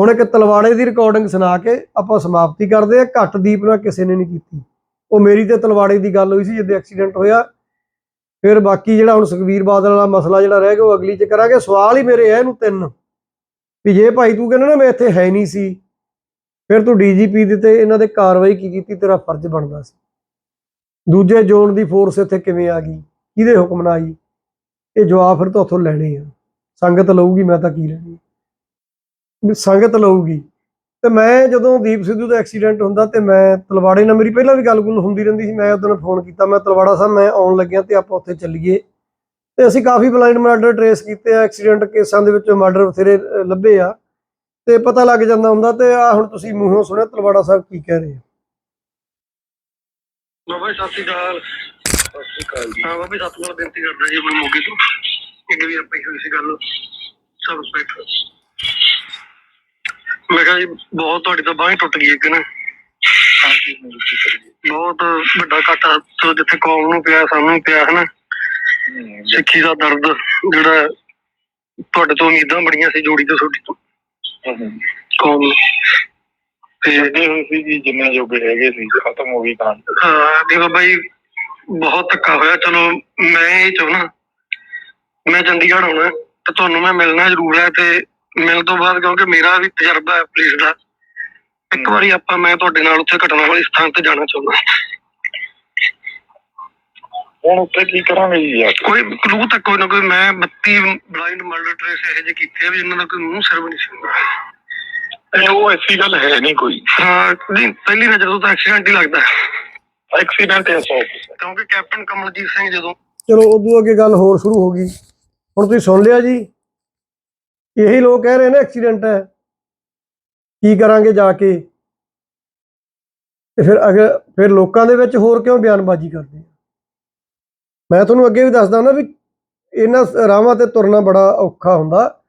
[SPEAKER 1] ਹੁਣ ਇੱਕ ਤਲਵਾੜੇ ਦੀ ਰਿਕਾਰਡਿੰਗ ਸੁਣਾ ਕੇ ਆਪਾਂ ਸਮਾਪਤੀ ਕਰਦੇ ਆ ਘੱਟ ਦੀਪ ਨਾਲ ਕਿਸੇ ਨੇ ਨਹੀਂ ਕੀਤੀ। ਉਹ ਮੇਰੀ ਤੇ ਤਲਵਾੜੇ ਦੀ ਗੱਲ ਹੋਈ ਸੀ, ਜਦੋਂ ਐਕਸੀਡੈਂਟ ਹੋਇਆ। ਫਿਰ ਬਾਕੀ ਜਿਹੜਾ ਹੁਣ ਸੁਖਵੀਰ ਬਾਦਲ ਵਾਲਾ ਮਸਲਾ ਜਿਹੜਾ ਰਹਿ ਗਿਆ, ਉਹ ਅਗਲੀ ਚ ਕਰਾਂਗੇ। ਸਵਾਲ ਹੀ ਮੇਰੇ ਆ ਇਹਨੂੰ ਤਿੰਨ। ਵੀ ਜੇ ਭਾਈ ਤੂੰ ਕਹਿੰਦਾ ਨਾ ਮੈਂ ਇੱਥੇ ਹੈ ਨਹੀਂ ਸੀ ਫਿਰ ਤੂੰ ਡੀਜੀਪੀ ਦੇ ਤੇ ਇਹਨਾਂ ਦੇ ਕਾਰਵਾਈ ਕੀ ਕੀਤੀ, ਤੇਰਾ ਫਰਜ਼ ਬਣਦਾ ਸੀ। ਦੂਜੇ ਜ਼ੋਨ ਦੀ ਫੋਰਸ ਇੱਥੇ ਕਿਵੇਂ ਆ ਗਈ? ਕਿਹਦੇ ਹੁਕਮ ਨਾਲ ਆਈ? ਇਹ ਜਵਾਬ ਫਿਰ ਤੋਂ ਉੱਥੋਂ ਲੈਣੇ ਆ। ਸੰਗਤ ਲਊਗੀ, ਮੈਂ ਤਾਂ ਕੀ ਲੈਣੀ ਸੰਗਤ ਲਊਗੀ। ਤੇ ਮੈਂ ਜਦੋਂ ਦੀਪ ਸਿੱਧੂ ਦਾ ਐਕਸੀਡੈਂਟ ਹੁੰਦਾ ਤੇ ਮੈਂ ਤਲਵਾੜੇ ਨਾਲ ਮੇਰੀ ਪਹਿਲਾਂ ਵੀ ਗੱਲ-ਗੁੱਲ ਹੁੰਦੀ ਰਹਿੰਦੀ ਸੀ, ਮੈਂ ਉਦੋਂ ਫੋਨ ਕੀਤਾ, ਮੈਂ ਤਲਵਾੜਾ ਸਾਹਿਬ ਮੈਂ ਆਉਣ ਲੱਗਿਆ ਤੇ ਆਪਾਂ ਉੱਥੇ ਚੱਲੀਏ। ਤੇ ਅਸੀਂ ਕਾਫੀ ਬਲਾਈਂਡ ਮਰਡਰ ਟਰੇਸ ਕੀਤੇ ਆ ਐਕਸੀਡੈਂਟ ਕੇਸਾਂ ਦੇ ਵਿੱਚ ਮਰਡਰ ਬਥੇਰੇ ਲੱਭੇ ਆ। ਤੇ ਪਤਾ ਲੱਗ ਜਾਂਦਾ ਹੁੰਦਾ ਤੇ ਆ ਹੁਣ ਤੁਸੀਂ ਮੂੰਹੋਂ ਸੁਣਿਆ ਤਲਵਾੜਾ ਸਾਹਿਬ ਕੀ ਕਹਿ ਰਹੇ ਆ?
[SPEAKER 2] ਬਾਬਾ ਜੀ, ਸਤਿ ਸ਼੍ਰੀ ਅਕਾਲ। ਸਤਿ ਸ਼੍ਰੀ ਅਕਾਲ ਜੀ। ਹਾਂ ਬਾਬਾ ਜੀ, ਸਤਿ ਨੂੰ ਬੇਨਤੀ ਕਰਦਾ ਜੀ ਆਪਣੇ ਮੋਗੇ ਤੋਂ। ਇੱਕ ਵੀ ਆਪਾਂ ਹੋਈ ਸੀ ਗੱਲ ਸਬ ਰਿਸਪੈਕਟ ਮੈਂ ਕਿਹਾ ਜੀ ਬਹੁਤ ਤੁਹਾਡੀ ਤਾਂ ਬਾਂਹ ਟੁੱਟ ਗਈ ਇੱਕ ਨਾ। ਬਹੁਤ ਵੱਡਾ ਘਾਟਾ ਜਿੱਥੇ ਕੌਮ ਨੂੰ ਪਿਆ ਸਾਨੂੰ ਪਿਆ ਹਨਾ। ਸਿੱਖੀ ਦਾ ਦਰਦ ਜਿਹੜਾ ਤੁਹਾਡੇ ਤੋਂ ਉਮੀਦਾਂ ਬੜੀਆਂ ਸੀ ਜੋੜੀ ਤੋਂ ਤੁਹਾਡੀ ਤੋਂ। ਕੌਮ ਤੇ
[SPEAKER 3] ਲੱਗੇ ਹੋਏ ਸੀ ਜੀ ਜਿੰਨੇ ਜੋਗੇ ਹੈਗੇ ਸੀ, ਖਤਮ ਹੋ ਗਈ ਕਹਾਣੀ।
[SPEAKER 2] ਹਾਂ ਵੀ ਬਾਬਾ ਜੀ ਬਹੁਤ ਧੱਕਾ ਹੋਇਆ। ਚਲੋ, ਮੈਂ ਇਹ ਚਾਹੁੰਦਾ, ਮੈਂ ਚੰਡੀਗੜ੍ਹ ਆਉਣਾ, ਤੇ ਤੁਹਾਨੂੰ ਮੈਂ ਮਿਲਣਾ ਜ਼ਰੂਰ ਹੈ, ਤੇ ਮਿਲਣ ਤੋਂ ਬਾਅਦ ਕਿਉਂਕਿ ਮੇਰਾ ਵੀ ਤਜਰਬਾ ਹੈ ਪੁਲਿਸ ਦਾ। ਇੱਕ ਵਾਰੀ ਆਪਾਂ, ਮੈਂ ਤੁਹਾਡੇ ਨਾਲ ਉੱਥੇ ਘਟਨਾ ਵਾਲੀ ਸਥਾਨ ਤੇ ਜਾਣਾ ਚਾਹੁੰਦਾ।
[SPEAKER 3] ਹੁਣ ਉੱਥੇ ਕੀ ਕਰਾਂਗੇ ਜੀ ਯਾਰ
[SPEAKER 2] ਕੋਈ ਕਲੂ ਤੱਕ ਕੋਈ ਨਾ ਕੋਈ ਮੈਂ 32 ਬਲਾਈਂਡ ਮਰਡਰ ਟ੍ਰੇਸ ਇਹੋ ਜਿਹੇ ਕੀਤੇ ਆ ਵੀ ਇਹਨਾਂ ਦਾ ਕੋਈ ਮੂੰਹ ਸਿਰ ਵੀ ਨਹੀਂ ਸੀ।
[SPEAKER 3] ਇਹ ਉਹ ਐਸੀ ਗੱਲ ਹੈ ਨਹੀਂ ਕੋਈ।
[SPEAKER 2] ਹਾਂ ਨਹੀਂ ਪਹਿਲੀ ਨਜ਼ਰ ਤੋਂ ਤਾਂ ਐਕਸੀਡੈਂਟ ਹੀ ਲੱਗਦਾ। ਹੈ।
[SPEAKER 3] ਐਕਸੀਡੈਂਟ ਹੈ 100%
[SPEAKER 2] ਕਿਉਂਕਿ ਕੈਪਟਨ ਕਮਲਜੀਤ ਸਿੰਘ ਜਦੋਂ
[SPEAKER 1] ਚਲੋ ਉਦੋਂ ਅੱਗੇ ਗੱਲ ਹੋਰ ਸ਼ੁਰੂ ਹੋ ਗਈ। ਹੁਣ ਤੁਸੀਂ ਸੁਣ ਲਿਆ ਜੀ। ਇਹੀ ਲੋਕ ਕਹਿ ਰਹੇ ਨੇ ਐਕਸੀਡੈਂਟ ਹੈ। ਕੀ ਕਰਾਂਗੇ ਜਾ ਕੇ? ਤੇ ਫਿਰ ਅਗਰ ਫਿਰ ਲੋਕਾਂ ਦੇ ਵਿੱਚ ਹੋਰ ਕਿਉਂ ਬਿਆਨਬਾਜ਼ੀ ਕਰਦੇ? ਮੈਂ ਤੁਹਾਨੂੰ ਅੱਗੇ ਵੀ ਦੱਸਦਾ ਨਾ ਵੀ ਇਹਨਾਂ ਰਾਹਾਂ ਤੇ ਤੁਰਨਾ ਬੜਾ ਔਖਾ ਹੁੰਦਾ।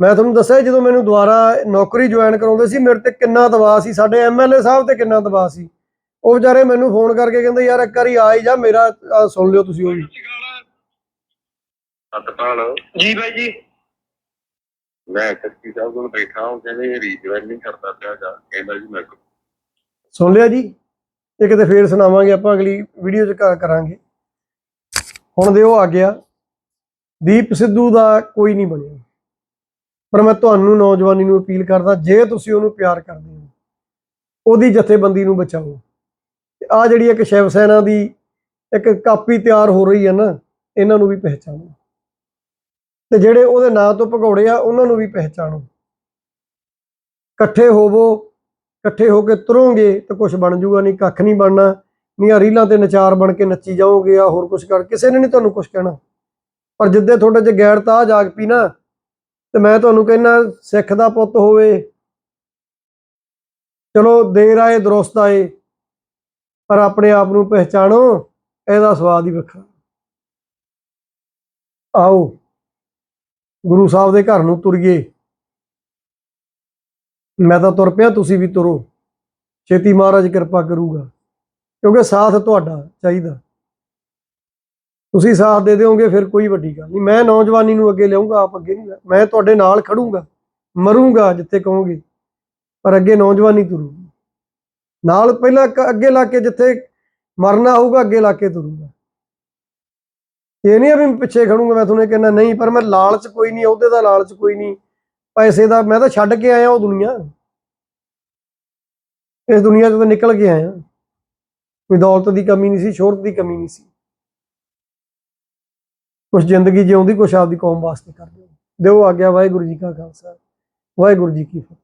[SPEAKER 1] ਮੈਂ ਤੁਹਾਨੂੰ ਦੱਸਿਆ ਜਦੋਂ ਮੈਨੂੰ ਦੁਬਾਰਾ ਨੌਕਰੀ ਜੁਆਇਨ ਕਰਾਉਂਦੇ ਸੀ ਮੇਰੇ ਤੇ ਕਿੰਨਾ ਦਬਾਅ ਸੀ ਸਾਡੇ ਐਮਐਲਏ ਸਾਹਿਬ ਤੇ ਕਿੰਨਾ ਦਬਾਅ ਸੀ। ਉਹ ਵਿਚਾਰੇ ਮੈਨੂੰ ਫੋਨ ਕਰਕੇ ਕਹਿੰਦੇ ਯਾਰ ਇੱਕ ਵਾਰੀ ਆ ਹੀ ਜਾ ਮੇਰਾ ਸੁਣ ਲਿਓ ਤੁਸੀਂ ਉਹ ਵੀ।
[SPEAKER 3] ਸਤਪਾਲ
[SPEAKER 2] ਜੀ ਬਾਈ ਜੀ।
[SPEAKER 3] ਮੈਂ ਸੱਚੀ ਸਾਹਿਬ ਕੋਲ ਬੈਠਾ ਹਾਂ ਕਹਿੰਦੇ ਰੀਜਵੈਲ ਨਹੀਂ ਕਰਦਾ ਪਿਆ ਜਾ ਕਹਿੰਦਾ ਜੀ ਮੈਂ
[SPEAKER 1] ਸੁਣ ਲਿਆ ਜੀ। ਇਹ ਕਿਤੇ ਫੇਰ ਸੁਣਾਵਾਂਗੇ ਆਪਾਂ ਅਗਲੀ ਵੀਡੀਓ 'ਚ ਕਰਾਂਗੇ। ਹੁਣ ਦੇ ਉਹ ਆ ਗਿਆ। ਦੀਪ ਸਿੱਧੂ ਦਾ ਕੋਈ ਨਹੀਂ ਬਣਿਆ। ਪਰ ਮੈਂ ਤੁਹਾਨੂੰ ਨੌਜਵਾਨੀ ਨੂੰ ਅਪੀਲ ਕਰਦਾ, ਜੇ ਤੁਸੀਂ ਉਹਨੂੰ ਪਿਆਰ ਕਰਦੇ ਹੋ, ਉਹਦੀ ਜਥੇਬੰਦੀ ਨੂੰ ਬਚਾਓ। ਆ ਜਿਹੜੀ ਇੱਕ ਸ਼ਿਵ ਸੈਨਾ ਦੀ ਇੱਕ ਕਾਪੀ ਤਿਆਰ ਹੋ ਰਹੀ ਹੈ ਨਾ, ਇਹਨਾਂ ਨੂੰ ਵੀ ਪਹਿਚਾਣੋ। ਤੇ ਜਿਹੜੇ ਉਹਦੇ ਨਾਂ ਤੋਂ ਭਗੌੜੇ ਆ, ਉਹਨਾਂ ਨੂੰ ਵੀ ਪਹਿਚਾਣੋ। ਇਕੱਠੇ ਹੋਵੋ, ਇਕੱਠੇ ਹੋ ਕੇ ਤੁਰੋਗੇ ਤਾਂ ਕੁਝ ਬਣ ਜੂਗਾ ਨਹੀਂ, ਕੱਖ ਨਹੀਂ ਬਣਨਾ। ਨਹੀਂ ਰੀਲਾਂ ਤੇ ਨਚਾਰ ਬਣ ਕੇ ਨੱਚੀ ਜਾਓਗੇ ਆ, ਹੋਰ ਕੁਝ ਕਰ, ਕਿਸੇ ਨੇ ਨਹੀਂ ਤੁਹਾਨੂੰ ਕੁਝ ਕਹਿਣਾ। ਪਰ ਜਿੱਦੇ ਤੁਹਾਡੇ 'ਚ ਗੈਰਤਾ ਆ ਜਾਗ ਪੀ ਨਾ, ਤੇ ਮੈਂ ਤੁਹਾਨੂੰ ਕਹਿੰਨਾ, ਸਿੱਖ ਦਾ ਪੁੱਤ ਹੋਵੇ। ਚਲੋ, ਦੇਰ ਆਏ, ਦਰੁਸਤ ਆਏ, ਪਰ ਆਪਣੇ ਆਪ ਨੂੰ ਪਹਿਚਾਣੋ, ਇਹਦਾ ਸਵਾਦ ਹੀ ਵੱਖਰਾ। ਆਓ, ਗੁਰੂ ਸਾਹਿਬ ਦੇ ਘਰ ਨੂੰ ਤੁਰੀਏ। ਮੈਂ ਤਾਂ ਤੁਰ ਪਿਆ, ਤੁਸੀਂ ਵੀ ਤੁਰੋ। ਛੇਤੀ ਮਹਾਰਾਜ ਕਿਰਪਾ ਕਰੂਗਾ। ਕਿਉਂਕਿ ਸਾਥ ਤੁਹਾਡਾ ਚਾਹੀਦਾ। ਤੁਸੀਂ ਸਾਥ ਦੇ ਦਿਓਗੇ, ਫਿਰ ਕੋਈ ਵੱਡੀ ਗੱਲ ਨਹੀਂ। ਮੈਂ ਨੌਜਵਾਨੀ ਨੂੰ ਅੱਗੇ ਲਿਆਉਂਗਾ, ਆਪ ਅੱਗੇ ਨਹੀਂ ਮੈਂ ਤੁਹਾਡੇ ਨਾਲ ਖੜੂੰਗਾ, ਮਰੂੰਗਾ ਜਿੱਥੇ ਕਹੋਗੇ, ਪਰ ਅੱਗੇ ਨੌਜਵਾਨੀ ਤੁਰੂਗੀ। ਨਾਲ ਪਹਿਲਾਂ ਅੱਗੇ ਲਾ ਕੇ ਜਿੱਥੇ ਮਰਨਾ ਹੋਊਗਾ, ਅੱਗੇ ਲਾ ਕੇ ਤੁਰੂਗਾ। ਇਹ ਨਹੀਂ ਆ ਵੀ ਪਿੱਛੇ ਖੜੂੰਗਾ, ਮੈਂ ਤੁਹਾਨੂੰ ਇਹ ਕਹਿੰਦਾ, ਨਹੀਂ, ਪਰ ਮੈਂ ਲਾਲਚ ਕੋਈ ਨਹੀਂ, ਅਹੁਦੇ ਦਾ ਲਾਲਚ ਕੋਈ ਨਹੀਂ। ਪੈਸੇ ਦਾ ਮੈਂ ਤਾਂ ਛੱਡ ਕੇ ਆਇਆ ਉਹ ਦੁਨੀਆ। ਇਸ ਦੁਨੀਆ ਚੋਂ ਤਾਂ ਨਿਕਲ ਕੇ ਆਇਆ। ਕੋਈ ਦੌਲਤ ਦੀ ਕਮੀ ਨਹੀਂ ਸੀ, ਸ਼ੋਹਰਤ ਦੀ ਕਮੀ ਨਹੀਂ ਸੀ। ਕੁਛ ਜ਼ਿੰਦਗੀ ਜਿਉਂਦੀ, ਕੁਛ ਆਪਦੀ ਕੌਮ ਵਾਸਤੇ ਕਰਦੇ ਦਿਓ ਆਗਿਆ ਵਾਹਿਗੁਰੂ ਜੀ ਕਾ ਖਾਲਸਾ, ਵਾਹਿਗੁਰੂ ਜੀ ਕੀ ਫਤਿਹ।